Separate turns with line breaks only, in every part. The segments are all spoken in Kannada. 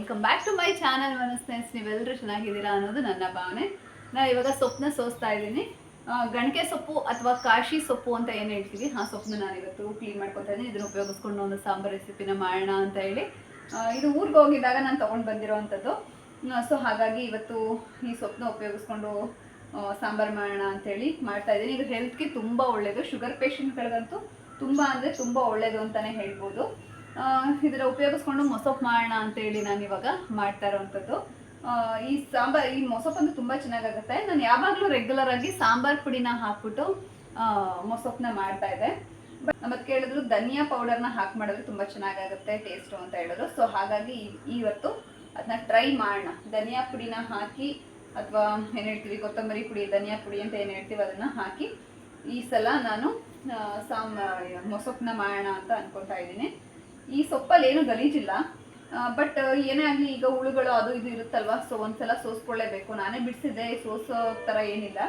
Welcome back to my channel ಮನಸ್ನೇಸ್ ನೀವೆಲ್ಲರೂ ಚೆನ್ನಾಗಿದ್ದೀರಾ ಅನ್ನೋದು ನನ್ನ ಭಾವನೆ. ನಾನು ಇವಾಗ ಸೊಪ್ಪನ್ನ ಸೋಸ್ತಾ ಇದ್ದೀನಿ. ಗಣಕೆ ಸೊಪ್ಪು ಅಥವಾ ಕಾಶಿ ಸೊಪ್ಪು ಅಂತ ಏನು ಹೇಳ್ತೀವಿ ಆ ಸೊಪ್ಪನ್ನ ನಾನು ಇವತ್ತು ಕ್ಲೀನ್ ಮಾಡ್ಕೊತಾ ಇದ್ದೀನಿ. ಇದನ್ನು ಉಪಯೋಗಿಸ್ಕೊಂಡು ಒಂದು ಸಾಂಬಾರು ರೆಸಿಪಿನ ಮಾಡೋಣ ಅಂತ ಹೇಳಿ. ಇದು ಊರಿಗೆ ಹೋಗಿದ್ದಾಗ ನಾನು ತೊಗೊಂಡು ಬಂದಿರೋವಂಥದ್ದು ಸೊ ಹಾಗಾಗಿ ಇವತ್ತು ಈ ಸೊಪ್ಪನ್ನ ಉಪಯೋಗಿಸ್ಕೊಂಡು ಸಾಂಬಾರು ಮಾಡೋಣ ಅಂತೇಳಿ ಮಾಡ್ತಾ ಇದ್ದೀನಿ. ಇದು ಹೆಲ್ತ್ಗೆ ತುಂಬ ಒಳ್ಳೆಯದು ಶುಗರ್ ಪೇಷಂಟ್ಗಳಿಗಂತೂ ತುಂಬ ಅಂದರೆ ತುಂಬ ಒಳ್ಳೆಯದು ಅಂತಲೇ ಹೇಳ್ಬೋದು. ಇದರ ಉಪಯೋಗಿಸ್ಕೊಂಡು ಮೊಸಪ್ಪು ಮಾಡೋಣ ಅಂತೇಳಿ ನಾನು ಇವಾಗ ಮಾಡ್ತಾ ಇರೋವಂಥದ್ದು. ಈ ಸಾಂಬಾರ್, ಈ ಮೊಸಪ್ಪಂದು ತುಂಬ ಚೆನ್ನಾಗಾಗುತ್ತೆ. ನಾನು ಯಾವಾಗಲೂ ರೆಗ್ಯುಲರ್ ಆಗಿ ಸಾಂಬಾರ್ ಪುಡಿನ ಹಾಕ್ಬಿಟ್ಟು ಮೊಸೊಪ್ಪನ್ನ ಮಾಡ್ತಾ ಇದ್ದೆ. ಮತ್ತೆ ಕೇಳಿದ್ರು ಧನಿಯಾ ಪೌಡರ್ನ ಹಾಕಿ ಮಾಡಿದ್ರೆ ತುಂಬ ಚೆನ್ನಾಗಾಗುತ್ತೆ ಟೇಸ್ಟು ಅಂತ ಹೇಳಿದ್ರು. ಸೊ ಹಾಗಾಗಿ ಇವತ್ತು ಅದನ್ನ ಟ್ರೈ ಮಾಡೋಣ. ಧನಿಯಾ ಪುಡಿನ ಹಾಕಿ, ಅಥವಾ ಏನು ಹೇಳ್ತೀವಿ, ಕೊತ್ತಂಬರಿ ಪುಡಿ, ಧನಿಯಾ ಪುಡಿ ಅಂತ ಏನು ಹೇಳ್ತೀವಿ, ಅದನ್ನು ಹಾಕಿ ಈ ಸಲ ನಾನು ಸಾಂಬ ಮೊಸಪ್ಪನ್ನ ಮಾಡೋಣ ಅಂತ ಅನ್ಕೊತಾ ಇದ್ದೀನಿ. ಈ ಸೊಪ್ಪಲ್ಲಿ ಏನು ಗಲೀಜಿಲ್ಲ ಬಟ್ ಏನೇ ಆಗಲಿ ಈಗ ಹುಳುಗಳು ಅದು ಇದು ಇರುತ್ತಲ್ವಾ? ಸೊ ಒಂದ್ಸಲ ಸೋಸ್ಕೊಳ್ಳೇಬೇಕು. ನಾನೇ ಬಿಡಿಸಿದ್ದೆ, ಸೋಸೋ ಥರ ಏನಿಲ್ಲ.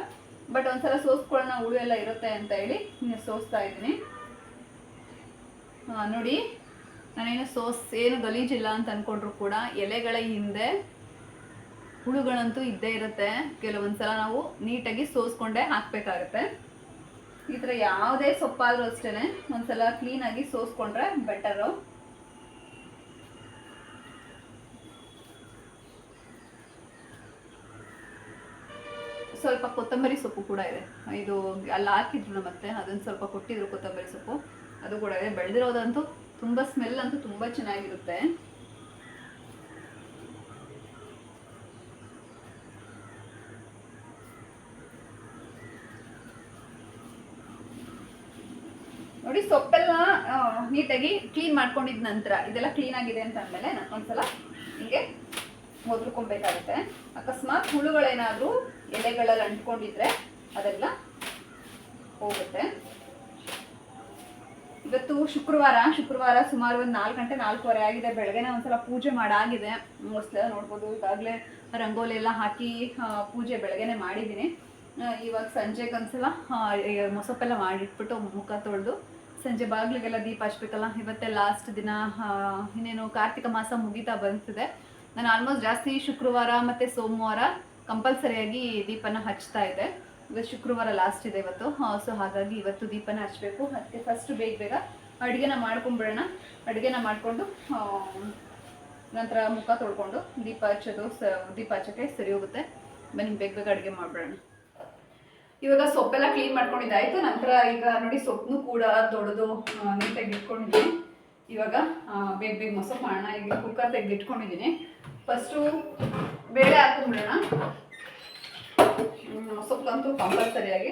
ಬಟ್ ಒಂದ್ಸಲ ಸೋಸ್ಕೊಳ್ಳೋಣ, ಹುಳು ಎಲ್ಲ ಇರುತ್ತೆ ಅಂತ ಹೇಳಿ ಸೋಸ್ತಾ ಇದ್ದೀನಿ. ನೋಡಿ, ನಾನೇನು ಸೋಸ್, ಏನು ಗಲೀಜಿಲ್ಲ ಅಂತ ಅಂದ್ಕೊಂಡ್ರು ಕೂಡ ಎಲೆಗಳ ಹಿಂದೆ ಹುಳುಗಳಂತೂ ಇದ್ದೇ ಇರುತ್ತೆ. ಕೆಲವೊಂದ್ಸಲ ನಾವು ನೀಟಾಗಿ ಸೋಸ್ಕೊಂಡೇ ಹಾಕ್ಬೇಕಾಗತ್ತೆ. ಈ ಥರ ಯಾವುದೇ ಸೊಪ್ಪಾದರೂ ಅಷ್ಟೇ ಒಂದ್ಸಲ ಕ್ಲೀನಾಗಿ ಸೋಸ್ಕೊಂಡ್ರೆ ಬೆಟರು ಸ್ವಲ್ಪ ಕೊತ್ತಂಬರಿ ಸೊಪ್ಪು ಕೂಡ ಇದೆ. ಇದು ಅಲ್ಲಿ ಹಾಕಿದ್ರು ಮತ್ತೆ ಅದನ್ನು ಸ್ವಲ್ಪ ಕೊಟ್ಟಿದ್ರು ಕೊತ್ತಂಬರಿ ಸೊಪ್ಪು. ಅದು ಕೂಡ ಇದೆ. ಬೆಳೆದಿರೋದಂತೂ ತುಂಬ ಸ್ಮೆಲ್ ಅಂತೂ ತುಂಬ ಚೆನ್ನಾಗಿರುತ್ತೆ. ನೋಡಿ ಸೊಪ್ಪೆಲ್ಲ ನೀಟಾಗಿ ಕ್ಲೀನ್ ಮಾಡ್ಕೊಂಡಿದ ನಂತರ, ಇದೆಲ್ಲ ಕ್ಲೀನ್ ಆಗಿದೆ ಅಂತ ಅಂದಮೇಲೆ ನಾನು ಒಂದ್ಸಲ ಹಿಂಗೆ ಮೊದಲ್ಕೊಬೇಕಾಗುತ್ತೆ ಅಕಸ್ಮಾತ್ ಹುಳುಗಳೇನಾದರೂ ಎಲೆಗಳಲ್ಲಿ ಅಂಟ್ಕೊಂಡಿದ್ರೆ ಅದೆಲ್ಲ ಹೋಗುತ್ತೆ. ಇವತ್ತು ಶುಕ್ರವಾರ ಶುಕ್ರವಾರ ಸುಮಾರು ಒಂದು ನಾಲ್ಕು ಗಂಟೆ, ನಾಲ್ಕೂವರೆ ಆಗಿದೆ. ಬೆಳಗ್ಗೆನೆ ಒಂದ್ಸಲ ಪೂಜೆ ಮಾಡಾಗಿದೆ. ಮೋಸ್ಟ್ಲಿ ನೋಡ್ಬೋದು, ಈಗಾಗಲೇ ರಂಗೋಲಿ ಎಲ್ಲ ಹಾಕಿ ಪೂಜೆ ಬೆಳಗ್ಗೆನೆ ಮಾಡಿದ್ದೀನಿ. ಇವಾಗ ಸಂಜೆಗೆ ಒಂದ್ಸಲ ಮೊಸಪ್ಪೆಲ್ಲ ಮಾಡಿಟ್ಬಿಟ್ಟು ಮುಖ ತೊಳೆದು, ಸಂಜೆ ಬಾಗಿಲಿಗೆಲ್ಲ ದೀಪ ಹಚ್ಬೇಕಲ್ಲ, ಇವತ್ತೇ ಲಾಸ್ಟ್ ದಿನ ಇನ್ನೇನು ಕಾರ್ತಿಕ ಮಾಸ ಮುಗಿತಾ ಬಂತಿದೆ ನಾನು ಆಲ್ಮೋಸ್ಟ್ ಜಾಸ್ತಿ ಶುಕ್ರವಾರ ಮತ್ತು ಸೋಮವಾರ ಕಂಪಲ್ಸರಿಯಾಗಿ ದೀಪನ ಹಚ್ತಾ ಇದೆ. ಇವತ್ತು ಶುಕ್ರವಾರ ಲಾಸ್ಟ್ ಇದೆ ಇವತ್ತು. ಸೊ ಹಾಗಾಗಿ ಇವತ್ತು ದೀಪನ ಹಚ್ಚಬೇಕು ಅದಕ್ಕೆ ಫಸ್ಟ್ ಬೇಗ ಬೇಗ ಅಡುಗೆನ ಮಾಡ್ಕೊಂಬಿಡೋಣ ಅಡುಗೆನ ಮಾಡಿಕೊಂಡು ನಂತರ ಮುಖ ತೊಳ್ಕೊಂಡು ದೀಪ ಹಚ್ಚೋದು ಸ, ದೀಪ ಹಚ್ಚೋಕ್ಕೆ ಸರಿ ಹೋಗುತ್ತೆ. ಬನ್ನಿ, ಬೇಗ ಬೇಗ ಅಡುಗೆ ಮಾಡಿಬಿಡೋಣ. ಇವಾಗ ಸೊಪ್ಪೆಲ್ಲ ಕ್ಲೀನ್ ಮಾಡ್ಕೊಂಡಿದ್ದಾಯ್ತು. ನಂತರ ಈಗ ನೋಡಿ ಸೊಪ್ಪನ್ನು ಕೂಡ ತೊಳೆದು ನೀಟಾಗಿ ಇಟ್ಕೊಂಡಿದ್ದೀನಿ. ಇವಾಗ ಬೇಗ ಬೇಗ ಮೊಸರು ಮಾಡೋಣ. ಈಗ ಕುಕ್ಕರ್ ತೆಗೆದಿಟ್ಕೊಂಡಿದ್ದೀನಿ. ಫಸ್ಟು ಬೇಳೆ ಹಾಕೊಂಡ್ಬಿಡೋಣ. ಸೊಪ್ಪಂತೂ ಕಂಪಲ್ಸರಿಯಾಗಿ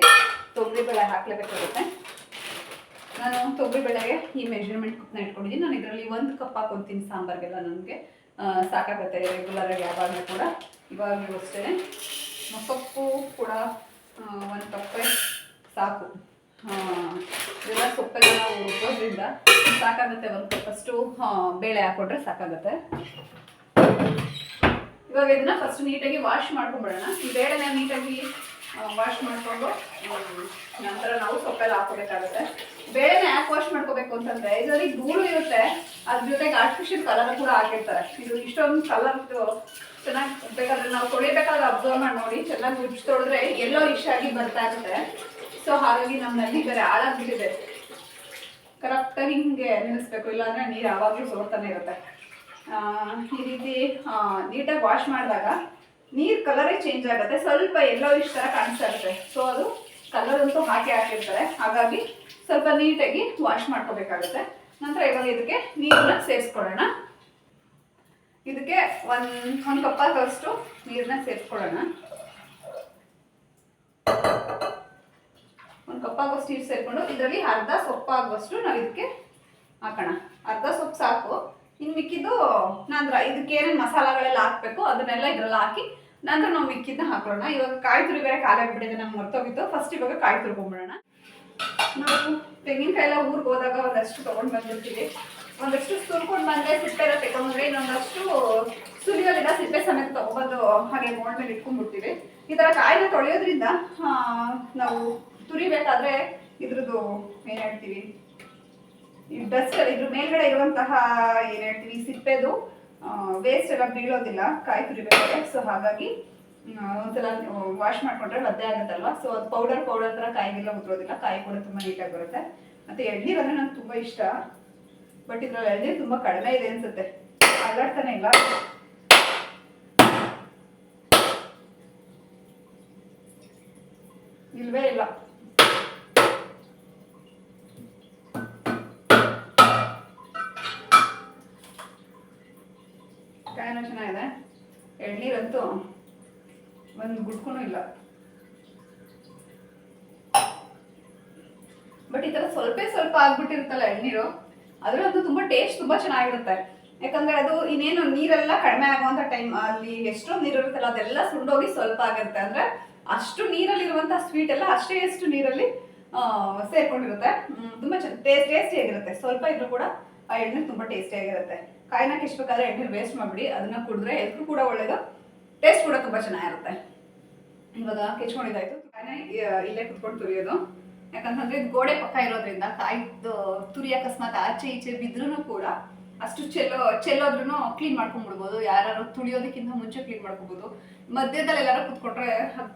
ತೊಗರಿಬೇಳೆ ಹಾಕ್ಲೇಬೇಕಾಗುತ್ತೆ. ನಾನು ತೊಗರಿಬೇಳೆಗೆ ಈ ಮೆಜರ್ಮೆಂಟ್ ಕಪ್ನ ಇಟ್ಕೊಂಡಿದ್ದೀನಿ. ನಾನು ಇದರಲ್ಲಿ ಒಂದು ಕಪ್ ಹಾಕೊತೀನಿ ಸಾಂಬಾರಿಗೆಲ್ಲ ನನಗೆ. ಸಾಕಾಗುತ್ತೆ ರೆಗ್ಯುಲರಾಗಿ ಯಾವಾಗಲೂ ಕೂಡ. ಇವಾಗಲೂ ಅಷ್ಟೇ ಸೊಪ್ಪು ಕೂಡ ಒಂದು ಕಪ್ಪೆ ಸಾಕು. ಎಲ್ಲ ಸೊಪ್ಪೆಲ್ಲ ನಾವು ಸಾಕಾಗುತ್ತೆ ಒಂದು ಕಪ್ಪಷ್ಟು ಬೇಳೆ ಹಾಕೊಂಡ್ರೆ ಸಾಕಾಗುತ್ತೆ. ಇವಾಗ ಇದನ್ನ ಫಸ್ಟ್ ನೀಟಾಗಿ ವಾಶ್ ಮಾಡ್ಕೊಂಡ್ಬಿಡೋಣ ಈ ಬೇಳೆನ ನೀಟಾಗಿ ವಾಶ್ ಮಾಡಿಕೊಂಡು ನಂತರ ನಾವು ಸೊಪ್ಪೆಲ್ಲ ಹಾಕೋಬೇಕಾಗುತ್ತೆ ಬೇಳೆನ ಯಾಕೆ ವಾಶ್ ಮಾಡ್ಕೋಬೇಕು ಅಂತಂದ್ರೆ, ಇದರಲ್ಲಿ ಧೂಳು ಇರುತ್ತೆ. ಅದ್ರ ಜೊತೆಗೆ ಆರ್ಟಿಫಿಷಿಯಲ್ ಕಲರ್ ಕೂಡ ಹಾಕಿರ್ತಾರೆ. ಇದು ಇಷ್ಟೊಂದು ಕಲರ್ ಚೆನ್ನಾಗಿ ಬೇಕಾದ್ರೆ ನಾವು ತೊಳಿಬೇಕಾದ್ರೆ ಅಬ್ಸರ್ವ್ ಮಾಡಿ ನೋಡಿ. ಚೆನ್ನಾಗಿ ಉಜ್ಜಿ ತೊಳೆದ್ರೆ ಎಲ್ಲೋ ಇಷ್ಟ ಆಗಿ ಬರ್ತಾ ಇರುತ್ತೆ. ಸೊ ಹಾಗಾಗಿ ನಮ್ಮಲ್ಲಿ ಬೇರೆ ಹಾಳಾಗ್ಬಿಟ್ಟಿದೆ. ಕರೆಕ್ಟಾಗಿ ಹಿಂಗೆ ನಿಲ್ಲಿಸ್ಬೇಕು. ಇಲ್ಲಾಂದ್ರೆ ನೀರು ಯಾವಾಗಲೂ ಸೋರ್ತಾನೆ ಇರುತ್ತೆ. ಈ ರೀತಿ ನೀಟಾಗಿ ವಾಶ್ ಮಾಡಿದಾಗ ನೀರು ಕಲರೇ ಚೇಂಜ್ ಆಗುತ್ತೆ. ಸ್ವಲ್ಪ ಎಲ್ಲೋ ಇಷ್ಟ ಥರ ಕಾಣಿಸ್ತಾ ಇರುತ್ತೆ ಸೊ ಅದು ಕಲರ್ ಅಂತೂ ಹಾಕಿ ಹಾಕಿರ್ತಾರೆ. ಹಾಗಾಗಿ ಸ್ವಲ್ಪ ನೀಟಾಗಿ ವಾಶ್ ಮಾಡ್ಕೋಬೇಕಾಗುತ್ತೆ. ನಂತರ ಇವಾಗ ಇದಕ್ಕೆ ನೀರನ್ನ ಸೇರಿಸ್ಕೊಳ್ಳೋಣ. ಇದಕ್ಕೆ ಒಂದು ಒಂದು ಕಪ್ ಆಗೋಷ್ಟು ನೀರನ್ನ ಸೇರಿಸ್ಕೊಳ್ಳೋಣ. ಒಂದು ಕಪ್ ಆಗೋಷ್ಟು ನೀರು ಸೇರಿಕೊಂಡು, ಇದರಲ್ಲಿ ಅರ್ಧ ಸೊಪ್ಪಾಗುವಷ್ಟು ನಾವು ಇದಕ್ಕೆ ಹಾಕೋಣ. ಅರ್ಧ ಸೊಪ್ಪು ಸಾಕು. ಇನ್ನು ಮಿಕ್ಕಿದ್ದು ನಂತರ ಇದಕ್ಕೆ ಏನೇನು ಮಸಾಲಗಳೆಲ್ಲ ಹಾಕಬೇಕು, ಅದನ್ನೆಲ್ಲ ಇದ್ರಲ್ಲಿ ಹಾಕಿ ನಂತರ ನಾವು ಮಿಕ್ಕಿದ್ನ ಹಾಕೊಳ್ಳೋಣ ಇವಾಗ ಕಾಯಿ ತುರಿ ಬೇರೆ ಖಾಲಿ ಆಗ್ಬಿಟ್ಟಿದೆ ನಮ್ಗೆ ಮರ್ತೋಗಿತ್ತು. ಫಸ್ಟ್ ಇವಾಗ ಕಾಯಿ ತುರ್ಕೊಂಡ್ಬಿಡೋಣ ನಾವು ತೆಂಗಿನಕಾಯಿ ಎಲ್ಲ ಊರಿಗೆ ಹೋದಾಗ ಒಂದಷ್ಟು ತೊಗೊಂಡು ಬಂದಿರ್ತೀವಿ. ಒಂದಷ್ಟು ಸುರ್ಕೊಂಡು ಬಂದರೆ ಸಿಪ್ಪೆ ಎಲ್ಲ ತೆಗೊಂಡ್ರೆ ಇನ್ನೊಂದಷ್ಟು ಸುಲಿಯೋದಿಲ್ಲ ಸಿಪ್ಪೆ ಸಮೇತ ತೊಗೊಬಂದು ಹಾಗೆ ಮೋಡ್ ಮೇಲೆ ಇಟ್ಕೊಂಡ್ಬಿಡ್ತೀವಿ. ಈ ಥರ ಕಾಯಿನ ತೊಳೆಯೋದ್ರಿಂದ ನಾವು ತುರಿಬೇಕಾದ್ರೆ ಇದ್ರದ್ದು ಏನು ಹೇಳ್ತೀವಿ? ಡಸ್ಟ್ ಇದ್ರ, ಮೇಲ್ಗಡೆ ಇರುವಂತಹ, ಏನ್ ಹೇಳ್ತೀವಿ, ಸಿಪ್ಪೆದು ವೇಸ್ಟ್ ಎಲ್ಲ ಬೀಳೋದಿಲ್ಲ, ಕಾಯಿ ತುರಿಬೇಕಾದ್ರೆ. ಸೊ ಹಾಗಾಗಿ ಒಂದ್ಸಲ ವಾಶ್ ಮಾಡ್ಕೊಂಡ್ರೆ ಲದ್ದೆ ಆಗುತ್ತಲ್ವಾ? ಸೊ ಅದು ಪೌಡರ್ ಪೌಡರ್ ತರ ಕಾಯಿಗೆಲ್ಲ ಉದ್ರೋದಿಲ್ಲ. ಕಾಯಿ ಕೂಡ ತುಂಬಾ ನೀಟಾಗಿ ಬರುತ್ತೆ. ಮತ್ತೆ ಎಳ್ನೀರ್ ಅಂದ್ರೆ ನಂಗೆ ತುಂಬಾ ಇಷ್ಟ. ಬಟ್ ಇದ್ರಲ್ಲಿ ಎಳ್ನೀರ್ ತುಂಬಾ ಕಡಿಮೆ ಇದೆ ಅನ್ಸುತ್ತೆ. ಅಲ್ಲಾಡ್ತಾನೆ ಇಲ್ಲ. ಇಲ್ವೇ ಇಲ್ಲ. ಚೆನ್ನಾಗಿದೆ. ಎಳ್ನೀರಂತೂ ಒಂದು ಗುಡ್ಕೂ ಇಲ್ಲ. ಬಟ್ ಈ ಥರ ಸ್ವಲ್ಪ ಸ್ವಲ್ಪ ಆಗ್ಬಿಟ್ಟಿರುತ್ತಲ್ಲ ಎಳ್ನೀರು ಅದು ತುಂಬಾ ಟೇಸ್ಟ್ ತುಂಬಾ ಚೆನ್ನಾಗಿರುತ್ತೆ. ಯಾಕಂದ್ರೆ ಅದು ಇನ್ನೇನು ನೀರೆಲ್ಲ ಕಡಿಮೆ ಆಗುವಂತ ಟೈಮ್ ಅಲ್ಲಿ ಎಷ್ಟೊಂದು ನೀರು ಇರುತ್ತಲ್ಲ, ಅದೆಲ್ಲ ಸುಂಡೋಗಿ ಸ್ವಲ್ಪ ಆಗುತ್ತೆ. ಅಂದ್ರೆ ಅಷ್ಟು ನೀರಲ್ಲಿರುವಂತ ಸ್ವೀಟ್ ಎಲ್ಲ ಅಷ್ಟೇ ಎಷ್ಟು ನೀರಲ್ಲಿ ಸೇರ್ಕೊಂಡಿರುತ್ತೆ. ತುಂಬಾ ತುಂಬಾ ಟೇಸ್ಟ್ ಟೇಸ್ಟಿ ಆಗಿರುತ್ತೆ. ಸ್ವಲ್ಪ ಇದ್ರೂ ಕೂಡ ಆ ಎಣ್ಣೆ ತುಂಬಾ ಟೇಸ್ಟಿ ಆಗಿರುತ್ತೆ. ಕಾಯಿನ ಕಿಸ್ಬೇಕಾದ್ರೆ ಎಣ್ಣೆ ವೇಸ್ಟ್ ಮಾಡ್ಬಿಡಿ. ಅದನ್ನ ಕುಡಿದ್ರೆ ಎಲ್ಲರೂ ಕೂಡ ಒಳ್ಳೇದು. ಟೇಸ್ಟ್ ಕೂಡ ತುಂಬಾ ಚೆನ್ನಾಗಿರುತ್ತೆ. ಇವಾಗ ಕೆಚ್ಕೊಂಡಿದ್ದಾಯ್ತು. ಕಾಯಿನ ಇಲ್ಲೇ ಕುತ್ಕೊಂಡು ತುರಿಯೋದು. ಯಾಕಂತಂದ್ರೆ ಗೋಡೆ ಪಕ್ಕ ಇರೋದ್ರಿಂದ ಕಾಯ್ದು ತುರಿ ಅಕಸ್ಮಾತ್ ಆಚೆ ಈಚೆ ಬಿದ್ರೂ ಕೂಡ ಅಷ್ಟು ಚೆಲ್ಲೋ ಚೆಲ್ಲೋದ್ರೂ ಕ್ಲೀನ್ ಮಾಡ್ಕೊಂಡ್ಬಿಡ್ಬೋದು ಯಾರು ತುಳಿಯೋದಕ್ಕಿಂತ ಮುಂಚೆ ಕ್ಲೀನ್ ಮಾಡ್ಕೊಬೋದು. ಮಧ್ಯದಲ್ಲಿ ಎಲ್ಲಾರು ಕುತ್ಕೊಂಡ್ರೆ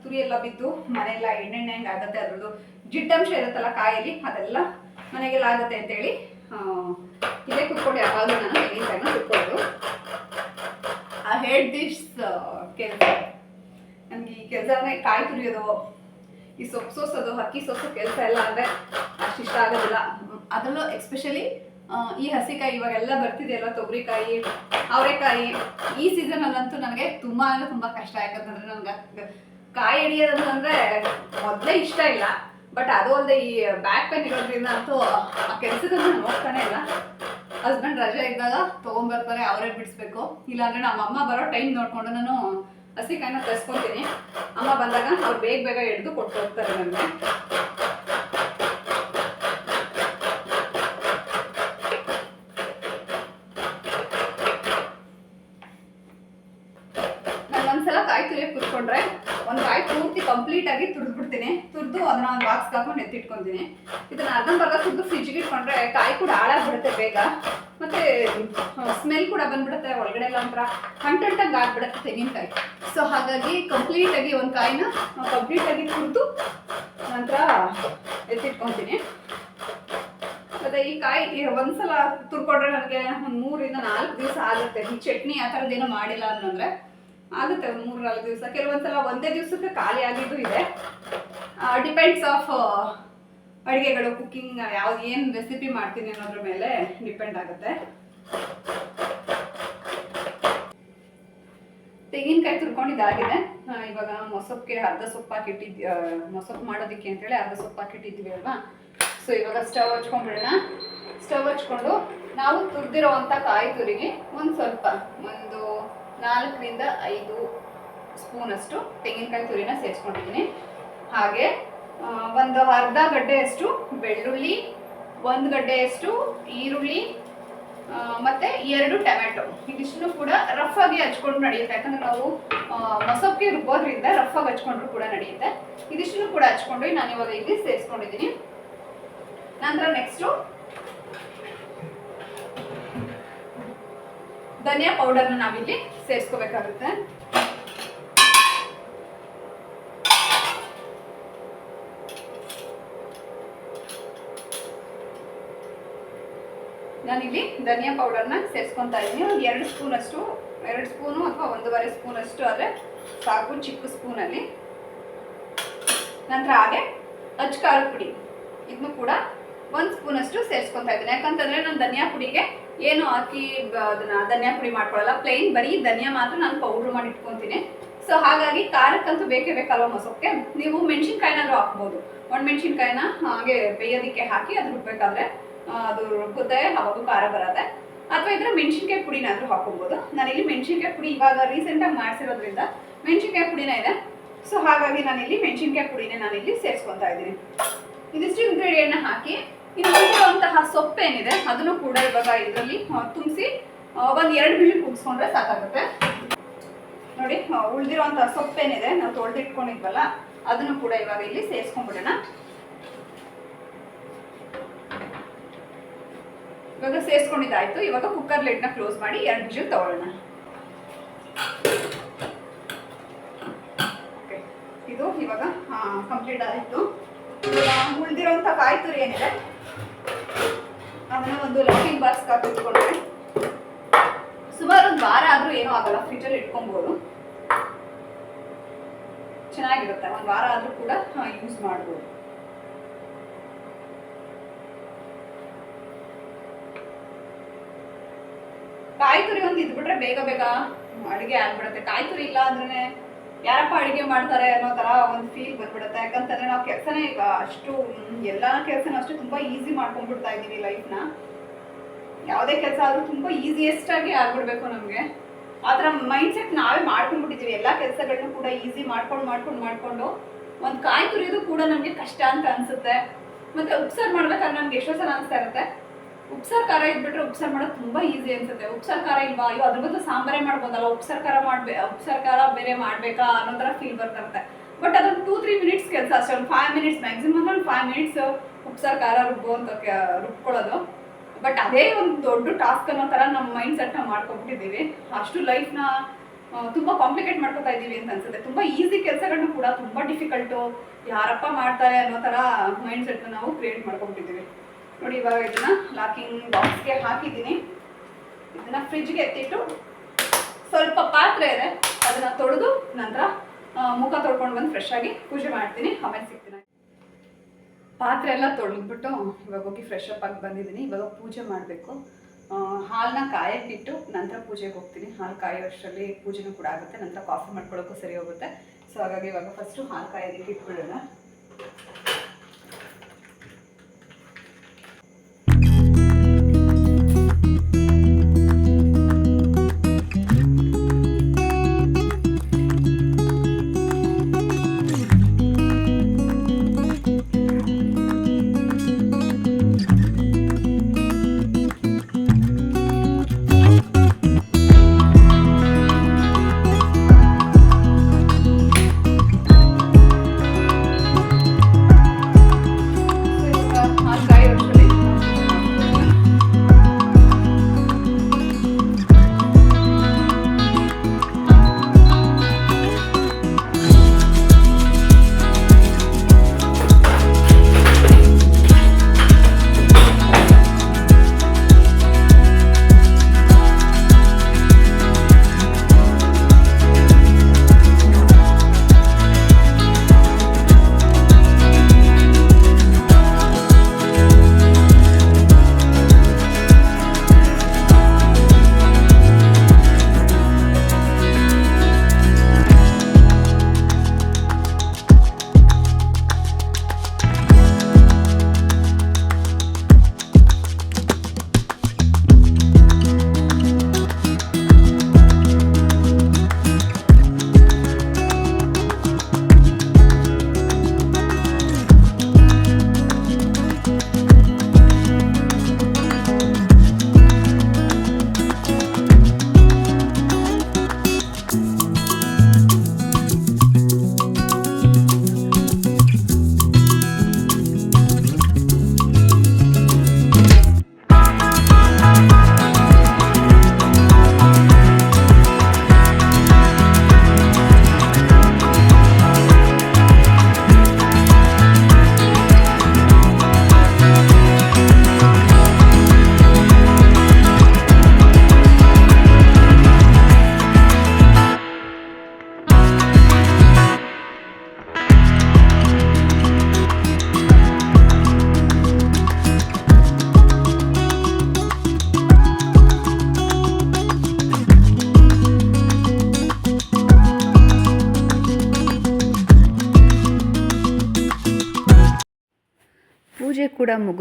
ತುರಿ ಎಲ್ಲ ಬಿದ್ದು ಮನೆಯೆಲ್ಲ ಎಣ್ಣೆಣ್ಣೆ ಹೆಂಗೆ ಆಗುತ್ತೆ ಅದ್ರದ್ದು. ಜಿಡ್ಡಂಶ ಇರುತ್ತಲ್ಲ ಕಾಯಲ್ಲಿ ಅದೆಲ್ಲ ಮನೆಗೆಲ್ಲ ಆಗುತ್ತೆ ಅಂತೇಳಿ ಇಲ್ಲೇ ಕುತ್ಕೊಂಡು ಯಾವಾಗಲೂ ನಾನು ಎನಿ ಟೈಮ್ ಕುತ್ಕೊಳ್ಳೋದು. ಆ ಹೆಡ್ ದಿಸ್ ಕೆಲಸ. ನನಗೆ ಈ ಕೆಲಸ ಅಂದರೆ ಕಾಯಿ ತುರಿಯೋದು, ಈ ಸೊಪ್ಪು ಸೋಸೋದು, ಅಕ್ಕಿ ಸೋಸೋ ಕೆಲಸ ಎಲ್ಲ ಅಂದರೆ ಅಷ್ಟು ಇಷ್ಟ ಆಗೋದಿಲ್ಲ. ಅದರಲ್ಲೂ ಎಸ್ಪೆಷಲಿ ಈ ಹಸಿಕಾಯಿ ಇವಾಗೆಲ್ಲ ಬರ್ತಿದೆಯಲ್ಲ, ತೊಗರಿಕಾಯಿ, ಅವರೆಕಾಯಿ, ಈ ಸೀಸನಲ್ಲಂತೂ ನನಗೆ ತುಂಬ ಅಂದರೆ ತುಂಬ ಕಷ್ಟ ಯಾಕಂತಂದರೆ ನನಗೆ ಕಾಯಿ ಹಿಡಿಯೋದಂತಂದ್ರೆ ಮೊದಲೇ ಇಷ್ಟ ಇಲ್ಲ. ಬಟ್ ಅದು ಅಲ್ಲದೆ ಈ ಬ್ಯಾಕ್ ಪೇನ್ ಇರೋದ್ರಿಂದ ಅಂತೂ ಆ ಕೆಲಸದ ನೋಡ್ತಾನೆ ಇಲ್ಲ. ಹಸ್ಬೆಂಡ್ ರಜೆ ಇದ್ದಾಗ ತೊಗೊಂಬರ್ತಾರೆ ಅವರೇ ಬಿಡಿಸ್ಬೇಕು. ಇಲ್ಲಾಂದ್ರೆ ನಮ್ಮ ಅಮ್ಮ ಬರೋ ಟೈಮ್ ನೋಡಿಕೊಂಡು ನಾನು ಹಸಿಕಾಯಿನ ತರಿಸ್ಕೊತೀನಿ ಅಮ್ಮ ಬಂದಾಗ ಅವ್ರು ಬೇಗ ಬೇಗ ಹಿಡಿದು ಕೊಟ್ಟು ಹೋಗ್ತಾರೆ ನನಗೆ ನಾನು ಒಂದ್ಸಲ ಕಾಯಿ ತುರಿಯಕ್ಕೆ ಕುತ್ಕೊಂಡ್ರೆ ಒಂದು ಕಾಯಿ ಪೂರ್ತಿ ಕಂಪ್ಲೀಟ್ ಆಗಿ ತುರಿದ್ಬಿಡ್ತೀನಿ ತುರಿದು ಹಾಕೊಂಡು ಎತ್ತಿಟ್ಕೊಂತೀನಿ. ಇದನ್ನ ಅರ್ಧಂಬರ್ಧ ತುರಿದು ಫ್ರಿಜ್ಗೆ ಇಟ್ಕೊಂಡ್ರೆ ಕಾಯಿ ಕೂಡ ಹಾಳಾಗ್ಬಿಡುತ್ತೆ ಬೇಗ. ಮತ್ತೆ ಸ್ಮೆಲ್ ಕೂಡ ಬಂದ್ಬಿಡುತ್ತೆ ಒಳಗಡೆ ಎಲ್ಲ ಒಂಥರ ಕಂಟೆಂಟಾಗಿ ಆಗ್ಬಿಡುತ್ತೆ ತೆಂಗಿನಕಾಯಿ. ಸೊ ಹಾಗಾಗಿ ಕಂಪ್ಲೀಟ್ ಆಗಿ ಒಂದು ಕಾಯಿನ ಕಂಪ್ಲೀಟ್ ಆಗಿ ತುರಿದು ನಂತರ ಎತ್ತಿಟ್ಕೊಂತೀನಿ. ಮತ್ತೆ ಈ ಕಾಯಿ ಒಂದ್ಸಲ ತುರ್ಕೊಂಡ್ರೆ ನನಗೆ ಒಂದು ಮೂರಿಂದ ನಾಲ್ಕು ದಿವಸ ಆಗುತ್ತೆ. ಈ ಚಟ್ನಿ ಆ ಥರದ್ದೇನು ಮಾಡಿಲ್ಲ ಅಂತಂದ್ರೆ ಆಗುತ್ತೆ, ಒಂದು ಮೂರು ನಾಲ್ಕು ದಿವಸ. ಕೆಲವೊಂದ್ಸಲ ಒಂದೇ ದಿವಸಕ್ಕೆ ಖಾಲಿ ಆಗಿದ್ದು ಇದೆ. ಡಿಪೆಂಡ್ಸ್ ಆಫ್ ಅಡುಗೆಗಳು ಕುಕ್ಕಿಂಗ್ ಯಾವ್ದು ಏನು ರೆಸಿಪಿ ಮಾಡ್ತೀನಿ ಅನ್ನೋದ್ರ ಮೇಲೆ ಡಿಪೆಂಡ್ ಆಗುತ್ತೆ. ತೆಂಗಿನಕಾಯಿ ತುರ್ಕೊಂಡು ಇದಾಗಿದೆ ಇವಾಗ ಮೊಸಪ್ಗೆ ಅರ್ಧ ಸೊಪ್ಪು ಹಾಕಿಟ್ಟಿದ್ವಿ ಮೊಸಪ್ಪು ಮಾಡೋದಕ್ಕೆ ಅಂತೇಳಿ ಅರ್ಧ ಸೊಪ್ಪು ಹಾಕಿಟ್ಟಿದ್ವಿ ಅಲ್ವಾ? ಸೊ ಇವಾಗ ಸ್ಟವ್ ಹಚ್ಕೊಂಡ್ಬಿಡೋಣ. ಸ್ಟವ್ ಹಚ್ಕೊಂಡು ನಾವು ತುರಿದಿರೋವಂಥ ಕಾಯಿ ತುರಿಗೆ ಒಂದು ಸ್ವಲ್ಪ, ಒಂದು ನಾಲ್ಕರಿಂದ ಐದು ಸ್ಪೂನಷ್ಟು ತೆಂಗಿನಕಾಯಿ ತುರಿನ ಸೇರಿಸ್ಕೊಂಡಿದ್ದೀನಿ. ಹಾಗೆ ಒಂದು ಅರ್ಧ ಗಡ್ಡೆಯಷ್ಟು ಬೆಳ್ಳುಳ್ಳಿ, ಒಂದು ಗಡ್ಡೆಯಷ್ಟು ಈರುಳ್ಳಿ ಮತ್ತೆ ಎರಡು ಟೊಮೆಟೊ. ಇದಿಷ್ಟು ಕೂಡ ರಫ್ ಆಗಿ ಹಚ್ಕೊಂಡು ನಡೆಯುತ್ತೆ. ಯಾಕಂದ್ರೆ ನಾವು ಮೊಸಪ್ಗೆ ರುಬ್ಬೋದ್ರಿಂದ ರಫ್ ಆಗಿ ಹಚ್ಕೊಂಡ್ರು ಕೂಡ ನಡೆಯುತ್ತೆ. ಇದಿಷ್ಟು ಕೂಡ ಹಚ್ಕೊಂಡು ನಾನು ಇವಾಗ ಇಲ್ಲಿ ಸೇರಿಸ್ಕೊಂಡಿದ್ದೀನಿ. ನಂತರ ನೆಕ್ಸ್ಟು ಧನಿಯಾ ಪೌಡರ್ನ ನಾವಿಲ್ಲಿ ಸೇರಿಸ್ಕೋಬೇಕಾಗುತ್ತೆ ನಾನಿಲ್ಲಿ ಧನಿಯಾ ಪೌಡರ್ನ ಸೇರಿಸ್ಕೊತಾ ಇದ್ದೀನಿ. ಒಂದು ಎರಡು ಸ್ಪೂನ್ ಅಷ್ಟು ಎರಡು ಸ್ಪೂನು ಅಥವಾ ಒಂದೂವರೆ ಸ್ಪೂನ್ ಅಷ್ಟು ಆದರೆ ಸಾಕು, ಚಿಕ್ಕ ಸ್ಪೂನಲ್ಲಿ. ನಂತರ ಹಾಗೆ ಅಚ್ಚ ಖಾರದ ಪುಡಿ. ಇದನ್ನು ಕೂಡ ಒಂದು ಸ್ಪೂನ್ ಅಷ್ಟು ಸೇರಿಸ್ಕೊತಾ ಇದ್ದೀನಿ. ಯಾಕಂತಂದ್ರೆ ನಾನು ಧನಿಯಾ ಪುಡಿಗೆ ಏನು ಹಾಕಿ ಅದನ್ನ ಧನಿಯಾ ಪುಡಿ ಮಾಡ್ಕೊಳ್ಳಲ್ಲ ಪ್ಲೇನ್ ಬರೀ ಧನಿಯಾ ಮಾತ್ರ ನಾನು ಪೌಡ್ರ್ ಮಾಡಿ ಇಟ್ಕೊತೀನಿ. ಸೊ ಹಾಗಾಗಿ ಖಾರಕ್ಕಂತೂ ಬೇಕೇ ಬೇಕಲ್ವ ಮೊಸಕ್ಕೆ? ನೀವು ಮೆಣಸಿನ್ಕಾಯಿನಾದ್ರೂ ಹಾಕ್ಬೋದು. ಒಣಮೆಣಸಿನ್ಕಾಯಿನ ಹಾಗೆ ಬೇಯೋದಿಕ್ಕೆ ಹಾಕಿ ಅದು ರುಬ್ಬೇಕಾದ್ರೆ ಅದು ರುಬ್ಬುತ್ತೆ ಹಾಗೂ ಖಾರ ಬರುತ್ತೆ. ಅಥವಾ ಇದ್ರೆ ಮೆಣಸಿನ್ಕಾಯಿ ಪುಡಿನಾದ್ರೂ ಹಾಕೊಬೋದು ನಾನಿಲ್ಲಿ ಮೆಣಸಿನ್ಕಾಯಿ ಪುಡಿ ಇವಾಗ ರೀಸೆಂಟಾಗಿ ಮಾಡಿಸಿರೋದ್ರಿಂದ ಮೆಣಸಿನ್ಕಾಯಿ ಪುಡಿನ ಇದೆ. ಸೊ ಹಾಗಾಗಿ ನಾನಿಲ್ಲಿ ಮೆಣಸಿನ್ಕಾಯಿ ಪುಡಿನೇ ನಾನಿಲ್ಲಿ ಸೇರಿಸ್ಕೊತಾ ಇದ್ದೀನಿ. ಇದಿಷ್ಟು ಇಂಗ್ರೀಡಿಯೆಂಟ್ನ ಹಾಕಿ ಇನ್ನು ಸೊಪ್ಪೇನಿದೆ, ಅದನ್ನು ಕೂಡ ಇವಾಗ ಇದರಲ್ಲಿ ತುಂಬಿಸಿ ಒಂದು ಎರಡು ಬಿಳಿ ಕುಗ್ಸ್ಕೊಂಡ್ರೆ ಸಾಕಾಗುತ್ತೆ. ನೋಡಿ ಉಳಿದಿರುವಂತಹ ಸೊಪ್ಪೇನಿದೆ, ನಾವು ತೊಳೆದಿಟ್ಕೊಂಡಿದ್ವಲ್ಲ, ಅದನ್ನು ಕೂಡ ಇವಾಗ ಇಲ್ಲಿ ಸೇರಿಸ್ಕೊಂಡ್ಬಿಡೋಣ. ಇವಾಗ ಸೇರಿಸ್ಕೊಂಡಿದ್ದಾಯ್ತು, ಇವಾಗ ಕುಕ್ಕರ್ ಲಿಡ್ನ ಕ್ಲೋಸ್ ಮಾಡಿ ಎರಡು ವಿಷಲ್ ತಗೊಳ್ಳೋಣ. ಇದು ಇವಾಗ ಕಂಪ್ಲೀಟ್ ಆಯಿತು. ಉಳಿದಿರೋಂಥ ಕಾಯಿ ತುರಿ ಏನಿದೆ ಅದನ್ನ ಒಂದು ಲಾಕಿಂಗ್ ಬಾಕ್ಸ್ ಹಾಕಿಟ್ಕೊಂಡ್ರೆ ಸುಮಾರು ಒಂದು ವಾರ ಆದ್ರೂ ಏನೂ ಆಗಲ್ಲ ಫ್ರಿಜಲ್ಲಿ ಇಟ್ಕೊಬೋದು. ಚೆನ್ನಾಗಿರುತ್ತೆ, ಒಂದು ವಾರ ಆದ್ರೂ ಕೂಡ ಯೂಸ್ ಮಾಡ್ಬೋದು. ಕಾಯಿ ತುರಿ ಒಂದು ಇದ್ಬಿಟ್ರೆ ಬೇಗ ಬೇಗ ಅಡುಗೆ ಆಗ್ಬಿಡುತ್ತೆ. ಕಾಯಿ ತುರಿ ಇಲ್ಲ ಅಂದ್ರೆ ಯಾರಪ್ಪ ಅಡುಗೆ ಮಾಡ್ತಾರೆ ಅನ್ನೋ ತರ ಒಂದು ಫೀಲ್ ಬಂದ್ಬಿಡುತ್ತೆ. ಯಾಕಂತಂದ್ರೆ ನಾವು ಕೆಲಸನೇ ಈಗ ಅಷ್ಟು ಎಲ್ಲ ಕೆಲಸನ ಅಷ್ಟು ತುಂಬ ಈಸಿ ಮಾಡ್ಕೊಂಡ್ಬಿಡ್ತಾ ಇದ್ದೀವಿ ಲೈಫ್ನ ಯಾವುದೇ ಕೆಲಸ ಆದ್ರೂ ತುಂಬಾ ಈಸಿಯೆಸ್ಟ್ ಆಗಿ ಆಗ್ಬಿಡ್ಬೇಕು ನಮಗೆ. ಆ ಥರ ಮೈಂಡ್ ಸೆಟ್ ನಾವೇ ಮಾಡ್ಕೊಂಡ್ಬಿಟ್ಟಿದೀವಿ ಎಲ್ಲ ಕೆಲಸಗಳನ್ನೂ ಕೂಡ ಈಸಿ ಮಾಡ್ಕೊಂಡು ಮಾಡ್ಕೊಂಡು ಮಾಡ್ಕೊಂಡು ಒಂದು ಕಾಯಿ ತುರಿಯೋದು ಕೂಡ ನಮಗೆ ಕಷ್ಟ ಅಂತ ಅನ್ಸುತ್ತೆ. ಮತ್ತೆ ಉಪ್ಸಾರು ಮಾಡ್ಬೇಕಾದ್ರೆ ನಮ್ಗೆ ಎಷ್ಟೋ ಸಲ ಅನಿಸ್ತಾ ಇರುತ್ತೆ. ಉಪ್ಸಾರು ಖಾರ ಇದ್ಬಿಟ್ರೆ ಉಪ್ಸಾರು ಮಾಡೋದು ತುಂಬಾ ಈಸಿ ಅನ್ಸುತ್ತೆ. ಉಪ್ಸಾರು ಖಾರ ಇಲ್ವಾ? ಅಯ್ಯೋ, ಅದ್ರ ಬದಲು ಸಾಂಬಾರೇ ಮಾಡ್ಬೋದಲ್ಲ. ಉಪ್ಸಾರು ಖಾರ ಮಾಡ್ಬೇ ಉಪ್ಸಾರು ಖಾರ ಬೇರೆ ಮಾಡಬೇಕಾ ಅನ್ನೋ ಥರ ಫೀಲ್ ಬರ್ತಿರುತ್ತೆ ಬಟ್ ಅದೊಂದು ಟೂ ತ್ರೀ ಮಿನಿಟ್ಸ್ ಕೆಲಸ ಅಷ್ಟೇ. ಒಂದು ಫೈವ್ ಮಿನಿಟ್ಸ್ ಮ್ಯಾಕ್ಸಿಮಮ್ ಒಂದು ಫೈವ್ ಮಿನಿಟ್ಸ್ ಉಪ್ಸಾರು ಖಾರ ರುಬ್ಬೋ ಅಂತ ರುಬ್ಕೊಳ್ಳೋದು. ಬಟ್ ಅದೇ ಒಂದು ದೊಡ್ಡ ಟಾಸ್ಕ್ ಅನ್ನೋ ಥರ ನಮ್ಮ ಮೈಂಡ್ ಸೆಟ್ ಮಾಡ್ಕೊಬಿಟ್ಟಿದ್ದೀವಿ. ಅಷ್ಟು ಲೈಫ್ನ ತುಂಬ ಕಾಂಪ್ಲಿಕೇಟ್ ಮಾಡ್ಕೊತಾ ಇದ್ದೀವಿ ಅಂತ ಅನ್ಸುತ್ತೆ. ತುಂಬ ಈಸಿ ಕೆಲಸಗಳನ್ನೂ ಕೂಡ ತುಂಬ ಡಿಫಿಕಲ್ಟು ಯಾರಪ್ಪ ಮಾಡ್ತಾರೆ ಅನ್ನೋ ಥರ ಮೈಂಡ್ ಸೆಟ್ನ ನಾವು ಕ್ರಿಯೇಟ್ ಮಾಡ್ಕೊಂಡ್ಬಿಟ್ಟಿದ್ದೀವಿ ನೋಡಿ, ಇವಾಗ ಇದನ್ನ ಲಾಕಿಂಗ್ ಬಾಕ್ಸ್ಗೆ ಹಾಕಿದ್ದೀನಿ. ಇದನ್ನ ಫ್ರಿಜ್ಗೆ ಎತ್ತಿಟ್ಟು ಸ್ವಲ್ಪ ಪಾತ್ರೆ ಇದೆ, ಅದನ್ನ ತೊಳೆದು ನಂತರ ಮುಖ ತೊಳ್ಕೊಂಡು ಬಂದು ಫ್ರೆಶ್ ಆಗಿ ಪೂಜೆ ಮಾಡ್ತೀನಿ. ಆಮೇಲೆ ಸಿಗ್ತೀನಿ. ಪಾತ್ರೆ ಎಲ್ಲ ತೊಳೆದ್ಬಿಟ್ಟು ಇವಾಗ ಹೋಗಿ ಫ್ರೆಶ್ ಅಪ್ ಆಗಿ ಬಂದಿದ್ದೀನಿ. ಇವಾಗ ಪೂಜೆ ಮಾಡಬೇಕು. ಹಾಲನ್ನ ಕಾಯಕ್ಕಿಟ್ಟು ನಂತರ ಪೂಜೆಗೆ ಹೋಗ್ತೀನಿ. ಹಾಲು ಕಾಯೋ ಅಷ್ಟರಲ್ಲಿ ಪೂಜೆನೂ ಕೂಡ ಆಗುತ್ತೆ. ನಂತರ ಕಾಫಿ ಮಾಡ್ಕೊಳ್ಳೋಕ್ಕೂ ಸರಿ ಹೋಗುತ್ತೆ. ಸೊ ಹಾಗಾಗಿ ಇವಾಗ ಫಸ್ಟು ಹಾಲು ಕಾಯೋದಕ್ಕೆ ಇಟ್ಬಿಡೋಣ.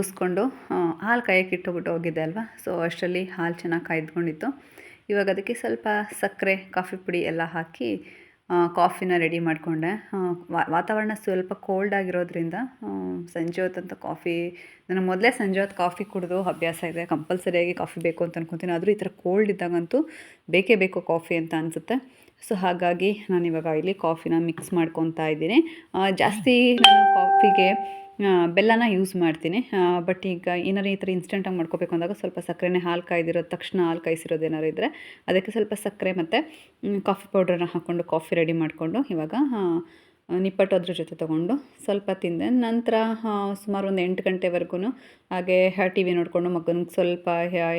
ಮುಗಿಸ್ಕೊಂಡು ಹಾಲು ಕಾಯಕ್ಕೆ ಇಟ್ಟುಬಿಟ್ಟು ಹೋಗಿದ್ದೆ ಅಲ್ವಾ? ಸೊ ಅಷ್ಟರಲ್ಲಿ ಹಾಲು ಚೆನ್ನಾಗಿ ಕಾಯ್ದುಕೊಂಡಿತ್ತು. ಇವಾಗ ಅದಕ್ಕೆ ಸ್ವಲ್ಪ ಸಕ್ಕರೆ, ಕಾಫಿ ಪುಡಿ ಎಲ್ಲ ಹಾಕಿ ಕಾಫಿನ ರೆಡಿ ಮಾಡಿಕೊಂಡೆ. ವಾತಾವರಣ ಸ್ವಲ್ಪ ಕೋಲ್ಡ್ ಆಗಿರೋದ್ರಿಂದ ಸಂಜೆ ಹೊತ್ತಂತ ಕಾಫಿ ನನಗೆ ಮೊದಲೇ ಸಂಜೆ ಹೊತ್ತು ಕಾಫಿ ಕುಡಿದು ಅಭ್ಯಾಸ ಇದೆ. ಕಂಪಲ್ಸರಿಯಾಗಿ ಕಾಫಿ ಬೇಕು ಅಂತ ಅನ್ಕೊತೀನಿ. ಆದರೂ ಈ ಥರ ಕೋಲ್ಡ್ ಇದ್ದಾಗಂತೂ ಬೇಕೇ ಬೇಕು ಕಾಫಿ ಅಂತ ಅನಿಸುತ್ತೆ. ಸೊ ಹಾಗಾಗಿ ನಾನು ಇವಾಗ ಇಲ್ಲಿ ಕಾಫಿನ ಮಿಕ್ಸ್ ಮಾಡ್ಕೊತಾ ಇದ್ದೀನಿ. ಜಾಸ್ತಿ ನಾನು ಕಾಫಿಗೆ
ಬೆಲ್ಲನ ಯೂಸ್ ಮಾಡ್ತೀನಿ. ಬಟ್ ಈಗ ಏನಾರು ಈ ಥರ ಇನ್ಸ್ಟೆಂಟಾಗಿ ಮಾಡ್ಕೋಬೇಕು ಅಂದಾಗ ಸ್ವಲ್ಪ ಸಕ್ಕರೆನೇ ಹಾಲು ಕಾಯ್ದಿರೋ ತಕ್ಷಣ ಹಾಲು ಕಾಯಿಸಿರೋದು ಏನಾರು ಇದ್ದರೆ ಅದಕ್ಕೆ ಸ್ವಲ್ಪ ಸಕ್ಕರೆ ಮತ್ತು ಕಾಫಿ ಪೌಡ್ರನ್ನ ಹಾಕ್ಕೊಂಡು ಕಾಫಿ ರೆಡಿ ಮಾಡಿಕೊಂಡು ಇವಾಗ ನಿಪ್ಪಟ್ಟು ಅದ್ರ ಜೊತೆ ತೊಗೊಂಡು ಸ್ವಲ್ಪ ತಿಂದೆ. ನಂತರ ಸುಮಾರು ಒಂದು ಎಂಟು ಗಂಟೆವರೆಗೂ ಹಾಗೆ ಟಿ ವಿ ನೋಡಿಕೊಂಡು ಮಗನಿಗೆ ಸ್ವಲ್ಪ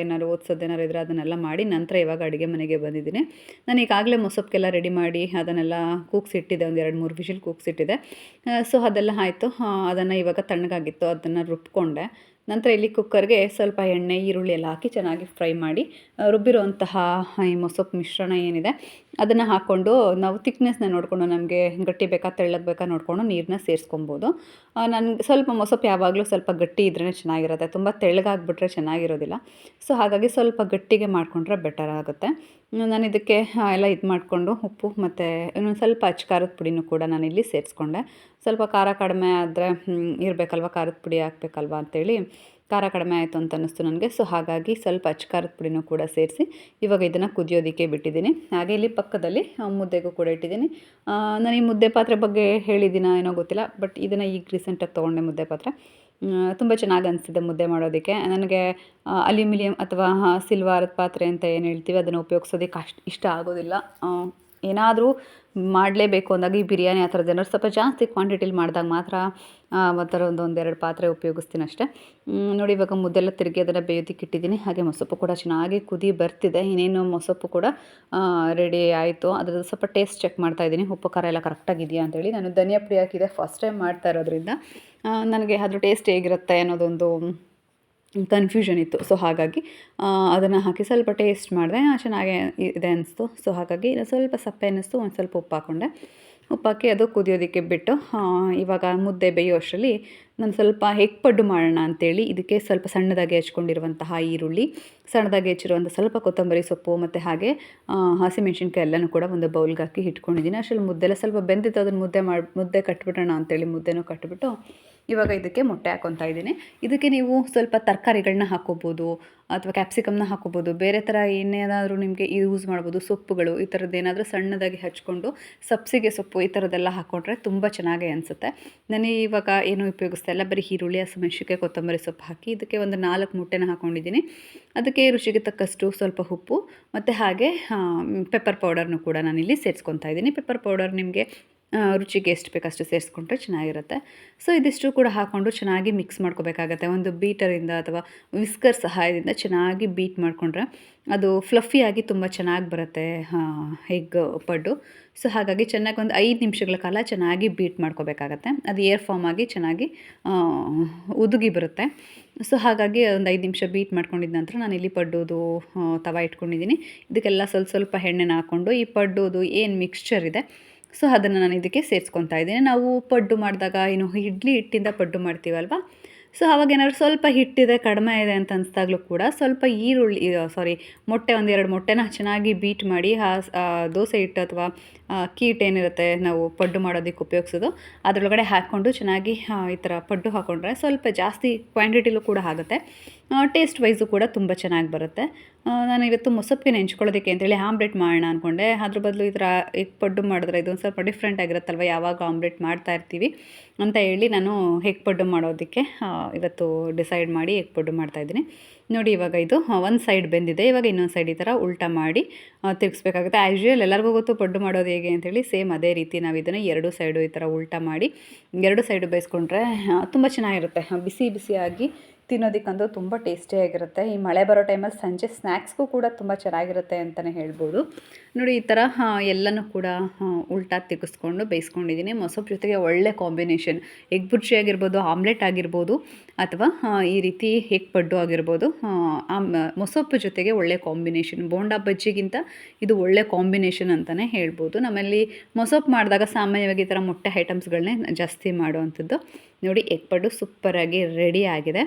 ಏನಾದ್ರು ಓದಿಸೋದು ಏನಾರು ಇದ್ದರೆ ಅದನ್ನೆಲ್ಲ ಮಾಡಿ ನಂತರ ಇವಾಗ ಅಡುಗೆ ಮನೆಗೆ ಬಂದಿದ್ದೀನಿ. ನಾನು ಈಗಾಗಲೇ ಮೊಸಪ್ಗೆಲ್ಲ ರೆಡಿ ಮಾಡಿ ಅದನ್ನೆಲ್ಲ ಕೂಗ್ಸಿಟ್ಟಿದ್ದೆ ಒಂದು ಎರಡು ಮೂರು ವಿಷಿಲ್ ಕೂಗ್ಸಿಟ್ಟಿದ್ದೆ ಸೊ ಅದೆಲ್ಲ ಆಯಿತು. ಅದನ್ನು ಇವಾಗ ತಣ್ಣಗಾಗಿತ್ತು, ಅದನ್ನು ರುಬ್ಕೊಂಡೆ. ನಂತರ ಇಲ್ಲಿ ಕುಕ್ಕರ್ಗೆ ಸ್ವಲ್ಪ ಎಣ್ಣೆ, ಈರುಳ್ಳಿ ಎಲ್ಲ ಹಾಕಿ ಚೆನ್ನಾಗಿ ಫ್ರೈ ಮಾಡಿ ರುಬ್ಬಿರುವಂತಹ ಈ ಮೊಸಪ್ಪು ಮಿಶ್ರಣ ಏನಿದೆ, ಅದನ್ನು ಹಾಕ್ಕೊಂಡು ನಾವು ತಿಕ್ನೆಸ್ನ ನೋಡಿಕೊಂಡು ನಮಗೆ ಗಟ್ಟಿ ಬೇಕಾ, ತೆಳ್ಳಗೆ ಬೇಕಾ ನೋಡಿಕೊಂಡು ನೀರನ್ನ ಸೇರಿಸ್ಕೊಬೋದು. ನನಗೆ ಸ್ವಲ್ಪ ಮೊಸಪ್ಪು ಯಾವಾಗಲೂ ಸ್ವಲ್ಪ ಗಟ್ಟಿ ಇದ್ರೇ ಚೆನ್ನಾಗಿರುತ್ತೆ, ತುಂಬ ತೆಳ್ಳಗಾಗ್ಬಿಟ್ರೆ ಚೆನ್ನಾಗಿರೋದಿಲ್ಲ. ಸೊ ಹಾಗಾಗಿ ಸ್ವಲ್ಪ ಗಟ್ಟಿಗೆ ಮಾಡಿಕೊಂಡ್ರೆ ಬೆಟರ್ ಆಗುತ್ತೆ. ನಾನು ಇದಕ್ಕೆ ಎಲ್ಲ ಇದು ಮಾಡಿಕೊಂಡು ಉಪ್ಪು ಮತ್ತು ಇನ್ನೊಂದು ಸ್ವಲ್ಪ ಅಚ್ಚ ಖಾರದ ಪುಡಿನೂ ಕೂಡ ನಾನು ಇಲ್ಲಿ ಸೇರಿಸ್ಕೊಂಡೆ. ಸ್ವಲ್ಪ ಖಾರ ಕಡಿಮೆ ಆದರೆ ಇರಬೇಕಲ್ವ? ಖಾರದ ಪುಡಿ ಹಾಕ್ಬೇಕಲ್ವ ಅಂತೇಳಿ ಖಾರ ಕಡಿಮೆ ಆಯಿತು ಅಂತ ಅನ್ನಿಸ್ತು ನನಗೆ. ಸೊ, ಹಾಗಾಗಿ ಸ್ವಲ್ಪ ಅಚ್ಚ ಖಾರದ ಪುಡಿನೂ ಕೂಡ ಸೇರಿಸಿ ಇವಾಗ ಇದನ್ನು ಕುದಿಯೋದಕ್ಕೆ ಬಿಟ್ಟಿದ್ದೀನಿ. ಹಾಗೆ ಇಲ್ಲಿ ಪಕ್ಕದಲ್ಲಿ ಮುದ್ದೆಗೂ ಕೂಡ ಇಟ್ಟಿದ್ದೀನಿ. ನಾನು ಈ ಮುದ್ದೆ ಪಾತ್ರೆ ಬಗ್ಗೆ ಹೇಳಿದ್ದೀನ ಏನೋ ಗೊತ್ತಿಲ್ಲ, ಬಟ್ ಇದನ್ನು ಈಗ ರೀಸೆಂಟಾಗಿ ತೊಗೊಂಡೆ ಮುದ್ದೆ ಪಾತ್ರೆ. ತುಂಬ ಚೆನ್ನಾಗಿ ಅನಿಸಿದೆ ಮುದ್ದೆ ಮಾಡೋದಕ್ಕೆ. ನನಗೆ ಅಲ್ಯೂಮಿನಿಯಂ ಅಥವಾ ಸಿಲ್ವಾರದ ಪಾತ್ರೆ ಅಂತ ಏನು ಹೇಳ್ತೀವಿ, ಅದನ್ನು ಉಪಯೋಗಿಸೋದಕ್ಕೆ ಅಷ್ಟು ಇಷ್ಟ ಆಗೋದಿಲ್ಲ. ಏನಾದರೂ ಮಾಡಲೇಬೇಕು ಅಂದಾಗ ಈ ಬಿರಿಯಾನಿ ಆ ಥರದ್ದು ಏನಾದ್ರು ಸ್ವಲ್ಪ ಜಾಸ್ತಿ ಕ್ವಾಂಟಿಟಿಲಿ ಮಾಡಿದಾಗ ಮಾತ್ರ, ಆ ಥರ ಒಂದು ಒಂದೆರಡು ಪಾತ್ರೆ ಉಪಯೋಗಿಸ್ತೀನಿ ಅಷ್ಟೇ. ನೋಡಿ ಇವಾಗ ಮುದ್ದೆಲ್ಲ ತಿರುಗಿ ಅದನ್ನು ಬೇಯೋದಕ್ಕೆ ಇಟ್ಟಿದ್ದೀನಿ. ಹಾಗೆ ಮೊಸಪ್ಪು ಕೂಡ ಚೆನ್ನಾಗಿ ಕುದಿ ಬರ್ತಿದೆ. ಇನ್ನೇನು ಮೊಸಪ್ಪು ಕೂಡ ರೆಡಿ ಆಯಿತು. ಅದ್ರದ್ದು ಸ್ವಲ್ಪ ಟೇಸ್ಟ್ ಚೆಕ್ ಮಾಡ್ತಾ ಇದ್ದೀನಿ. ಉಪ್ಪು, ಖಾರ ಎಲ್ಲ ಕರೆಕ್ಟಾಗಿದೆಯಾ ಅಂತೇಳಿ. ನಾನು ಧನಿಯಾ ಪುಡಿ ಹಾಕಿದೆ. ಫಸ್ಟ್ ಟೈಮ್ ಮಾಡ್ತಾ ಇರೋದ್ರಿಂದ ನನಗೆ ಅದ್ರ ಟೇಸ್ಟ್ ಹೇಗಿರುತ್ತೆ ಅನ್ನೋದೊಂದು ಕನ್ಫ್ಯೂಷನ್ ಇತ್ತು. ಸೊ ಹಾಗಾಗಿ ಅದನ್ನು ಹಾಕಿ ಸ್ವಲ್ಪ ಟೇಸ್ಟ್ ಮಾಡಿದೆ. ಚೆನ್ನಾಗೆ ಇದೆ ಅನಿಸ್ತು. ಸೊ ಹಾಗಾಗಿ ಸ್ವಲ್ಪ ಸಪ್ಪೆ ಅನ್ನಿಸ್ತು. ಒಂದು ಸ್ವಲ್ಪ ಉಪ್ಪು ಹಾಕ್ಕೊಂಡೆ ಉಪ್ಪಾಕಿ ಅದು ಕುದಿಯೋದಕ್ಕೆ ಬಿಟ್ಟು ಇವಾಗ ಮುದ್ದೆ ಬೇಯೋ ಅಷ್ಟರಲ್ಲಿ ನಾನು ಸ್ವಲ್ಪ ಹೆಗ್ ಪಡ್ಡು ಮಾಡೋಣ ಅಂತೇಳಿ ಇದಕ್ಕೆ ಸ್ವಲ್ಪ ಸಣ್ಣದಾಗಿ ಹೆಚ್ಕೊಂಡಿರುವಂತಹ ಈರುಳ್ಳಿ, ಸಣ್ಣದಾಗಿ ಹೆಚ್ಚಿರುವಂಥ ಸ್ವಲ್ಪ ಕೊತ್ತಂಬರಿ ಸೊಪ್ಪು ಮತ್ತು ಹಾಗೆ ಹಸಿ ಹಸಿಮೆಣ್ಸಿನ್ಕಾಯಿ ಎಲ್ಲನೂ ಕೂಡ ಒಂದು ಬೌಲ್ಗೆ ಹಾಕಿ ಇಟ್ಕೊಂಡಿದ್ದೀನಿ. ಅಷ್ಟರಲ್ಲಿ ಮುದ್ದೆಲ್ಲ ಸ್ವಲ್ಪ ಬೆಂದಿತ್ತು. ಅದನ್ನು ಮುದ್ದೆ ಮಾಡಿ, ಮುದ್ದೆ ಕಟ್ಬಿಡೋಣ ಅಂತೇಳಿ ಮುದ್ದೆನೂ ಕಟ್ಬಿಟ್ಟು ಇವಾಗ ಇದಕ್ಕೆ ಮೊಟ್ಟೆ ಹಾಕ್ಕೊತಾ ಇದ್ದೀನಿ. ಇದಕ್ಕೆ ನೀವು ಸ್ವಲ್ಪ ತರಕಾರಿಗಳನ್ನ ಹಾಕ್ಕೋಬೋದು ಅಥವಾ ಕ್ಯಾಪ್ಸಿಕಮ್ನ ಹಾಕೋಬೋದು. ಬೇರೆ ಥರ ಏನೇನಾದರೂ ನಿಮಗೆ ಯೂಸ್ ಮಾಡ್ಬೋದು. ಸೊಪ್ಪುಗಳು, ಈ ಥರದ್ದು ಏನಾದರೂ ಸಣ್ಣದಾಗಿ ಹಚ್ಕೊಂಡು ಸಬ್ಸಿಗೆ ಸೊಪ್ಪು ಈ ಥರದ್ದೆಲ್ಲ ಹಾಕ್ಕೊಂಡ್ರೆ ತುಂಬ ಚೆನ್ನಾಗಿ ಅನಿಸುತ್ತೆ. ನಾನು ಇವಾಗ ಏನು ಉಪಯೋಗಿಸ್ತಾ ಇಲ್ಲ. ಬರೀ ಈರುಳ್ಳಿ ಹಸಿಮೆಣಸಿಕಾಯಿ ಕೊತ್ತಂಬರಿ ಸೊಪ್ಪು ಹಾಕಿ ಇದಕ್ಕೆ ಒಂದು ನಾಲ್ಕು ಮುಟ್ಟೆನ ಹಾಕ್ಕೊಂಡಿದ್ದೀನಿ ಅದಕ್ಕೆ ರುಚಿಗೆ ತಕ್ಕಷ್ಟು ಸ್ವಲ್ಪ ಉಪ್ಪು ಮತ್ತು ಹಾಗೆ ಪೆಪ್ಪರ್ ಪೌಡರ್ನು ಕೂಡ ನಾನಿಲ್ಲಿ ಸೇರಿಸ್ಕೊತಾ ಇದ್ದೀನಿ. ಪೆಪ್ಪರ್ ಪೌಡರ್ ನಿಮಗೆ ರುಚಿಗೆ ಎಷ್ಟು ಬೇಕಷ್ಟು ಸೇರಿಸ್ಕೊಂಡ್ರೆ ಚೆನ್ನಾಗಿರುತ್ತೆ. ಸೊ ಇದಿಷ್ಟು ಕೂಡ ಹಾಕ್ಕೊಂಡು ಚೆನ್ನಾಗಿ ಮಿಕ್ಸ್ ಮಾಡ್ಕೋಬೇಕಾಗತ್ತೆ. ಒಂದು ಬೀಟರಿಂದ ಅಥವಾ ವಿಸ್ಕರ್ ಸಹಾಯದಿಂದ ಚೆನ್ನಾಗಿ ಬೀಟ್ ಮಾಡಿಕೊಂಡ್ರೆ ಅದು ಫ್ಲಫಿಯಾಗಿ ತುಂಬ ಚೆನ್ನಾಗಿ ಬರುತ್ತೆ. ಎಗ್ ಪಡ್ಡು. ಸೊ ಹಾಗಾಗಿ ಚೆನ್ನಾಗಿ ಒಂದು ಐದು ನಿಮಿಷಗಳ ಕಾಲ ಚೆನ್ನಾಗಿ ಬೀಟ್ ಮಾಡ್ಕೋಬೇಕಾಗತ್ತೆ. ಅದು ಏರ್ ಫಾರ್ಮ್ ಆಗಿ ಚೆನ್ನಾಗಿ ಉದುಗಿ ಬರುತ್ತೆ. ಸೊ ಹಾಗಾಗಿ ಒಂದು ಐದು ನಿಮಿಷ ಬೀಟ್ ಮಾಡ್ಕೊಂಡಿದ್ದ ನಂತರ ನಾನು ಇಲ್ಲಿ ಪಡ್ಡುದು ತವ ಇಟ್ಕೊಂಡಿದ್ದೀನಿ ಇದಕ್ಕೆಲ್ಲ ಸ್ವಲ್ಪ ಸ್ವಲ್ಪ ಎಣ್ಣೆನ ಹಾಕ್ಕೊಂಡು ಈ ಪಡ್ಡುದು ಏನು ಮಿಕ್ಸ್ಚರ್ ಇದೆ, ಸೊ ಅದನ್ನು ನಾನು ಇದಕ್ಕೆ ಸೇರಿಸ್ಕೊತಾ ಇದ್ದೀನಿ. ನಾವು ಪಡ್ಡು ಮಾಡಿದಾಗ ಏನು ಇಡ್ಲಿ ಹಿಟ್ಟಿಂದ ಪಡ್ಡು ಮಾಡ್ತೀವಲ್ವ? ಸೊ ಅವಾಗ ಏನಾದ್ರು ಸ್ವಲ್ಪ ಹಿಟ್ಟಿದೆ, ಕಡಿಮೆ ಇದೆ ಅಂತ ಅನಿಸ್ದಾಗಲೂ ಕೂಡ ಸ್ವಲ್ಪ ಈರುಳ್ಳಿ ಸಾರಿ ಮೊಟ್ಟೆ ಒಂದೆರಡು ಮೊಟ್ಟೆನ ಚೆನ್ನಾಗಿ ಬೀಟ್ ಮಾಡಿ ಆ, ದೋಸೆ ಹಿಟ್ಟು ಅಥವಾ ಹಿಟ್ಟು ಏನಿರುತ್ತೆ ನಾವು ಪಡ್ಡು ಮಾಡೋದಕ್ಕೆ ಉಪಯೋಗಿಸೋದು. ಅದರೊಳಗಡೆ ಹಾಕ್ಕೊಂಡು ಚೆನ್ನಾಗಿ ಈ ಥರ ಪಡ್ಡು ಹಾಕ್ಕೊಂಡ್ರೆ ಸ್ವಲ್ಪ ಜಾಸ್ತಿ ಕ್ವಾಂಟಿಟಿಲೂ ಕೂಡ ಆಗುತ್ತೆ. ಟೇಸ್ಟ್ ವೈಸು ಕೂಡ ತುಂಬ ಚೆನ್ನಾಗಿ ಬರುತ್ತೆ. ನಾನು ಇವತ್ತು ಮೊಸಪ್ಪಿನ ನೆಂಚ್ಕೊಳ್ಳೋದಕ್ಕೆ ಅಂತೇಳಿ ಆಮ್ಲೆಟ್ ಮಾಡೋಣ ಅಂದ್ಕೊಂಡೆ ಅದ್ರ ಬದಲು ಈ ಥರ ಈಗ ಪಡ್ಡು ಮಾಡಿದ್ರೆ ಇದೊಂದು ಸ್ವಲ್ಪ ಡಿಫ್ರೆಂಟ್ ಆಗಿರುತ್ತಲ್ವ? ಯಾವಾಗ ಆಮ್ಲೆಟ್ ಮಾಡ್ತಾ ಇರ್ತೀವಿ ಅಂತ ಹೇಳಿ ನಾನು ಹೆಗ್ ಪಡ್ಡು ಮಾಡೋದಕ್ಕೆ ಇವತ್ತು ಡಿಸೈಡ್ ಮಾಡಿ ಎಗ್ ಪಡ್ಡು ಮಾಡ್ತಾಯಿದ್ದೀನಿ ನೋಡಿ, ಇವಾಗ ಇದು ಒಂದು ಸೈಡ್ ಬೆಂದಿದೆ. ಇವಾಗ ಇನ್ನೊಂದು ಸೈಡ್ ಈ ಥರ ಉಲ್ಟಾ ಮಾಡಿ ತಿರುಗಿಸ್ಬೇಕಾಗುತ್ತೆ. ಆ್ಯಸ್ ಯೂಶುವಲ್ ಎಲ್ಲರಿಗೂ ಗೊತ್ತು ಪಡ್ಡು ಮಾಡೋದು ಹೇಗೆ ಅಂತೇಳಿ ಸೇಮ್ ಅದೇ ರೀತಿ ನಾವು ಇದನ್ನು ಎರಡು ಸೈಡು ಈ ಥರ ಉಲ್ಟಾ ಮಾಡಿ, ಎರಡು ಸೈಡು ಬೇಯಿಸ್ಕೊಂಡ್ರೆ ತುಂಬ ಚೆನ್ನಾಗಿರುತ್ತೆ. ಬಿಸಿ ಬಿಸಿಯಾಗಿ ತಿನ್ನೋದಕ್ಕಂತೂ ತುಂಬ ಟೇಸ್ಟಿಯಾಗಿರುತ್ತೆ ಈ ಮಳೆ ಬರೋ ಟೈಮಲ್ಲಿ ಸಂಜೆ ಸ್ನ್ಯಾಕ್ಸ್ಗೂ ಕೂಡ ತುಂಬ ಚೆನ್ನಾಗಿರುತ್ತೆ ಅಂತಲೇ ಹೇಳ್ಬೋದು. ನೋಡಿ, ಈ ಥರ ಎಲ್ಲನೂ ಕೂಡ ಉಲ್ಟಾ ತಿಕ್ಕಿಸ್ಕೊಂಡು ಬೇಯಿಸ್ಕೊಂಡಿದ್ದೀನಿ ಮೊಸರು ಜೊತೆಗೆ ಒಳ್ಳೆ ಕಾಂಬಿನೇಷನ್ ಎಗ್ ಬುರ್ಜಿ ಆಗಿರ್ಬೋದು ಆಮ್ಲೆಟ್ ಆಗಿರ್ಬೋದು ಅಥವಾ ಈ ರೀತಿ ಎಗ್ ಪಡ್ಡು ಆಗಿರ್ಬೋದು ಆ, ಮೊಸಪ್ಪು ಜೊತೆಗೆ ಒಳ್ಳೆ ಕಾಂಬಿನೇಷನ್ ಬೋಂಡಾ ಬಜ್ಜಿಗಿಂತ ಇದು ಒಳ್ಳೆ ಕಾಂಬಿನೇಷನ್ ಅಂತಲೇ ಹೇಳ್ಬೋದು. ನಮ್ಮಲ್ಲಿ ಮೊಸೊಪ್ಪು ಮಾಡಿದಾಗ ಸಾಮಾನ್ಯವಾಗಿ ಈ ಥರ ಮೊಟ್ಟೆ ಐಟಮ್ಸ್ಗಳನ್ನೇ ಜಾಸ್ತಿ ಮಾಡುವಂಥದ್ದು. ನೋಡಿ ಎಗ್ ಪಡ್ಡು ಸೂಪರಾಗಿ ರೆಡಿ ಆಗಿದೆ.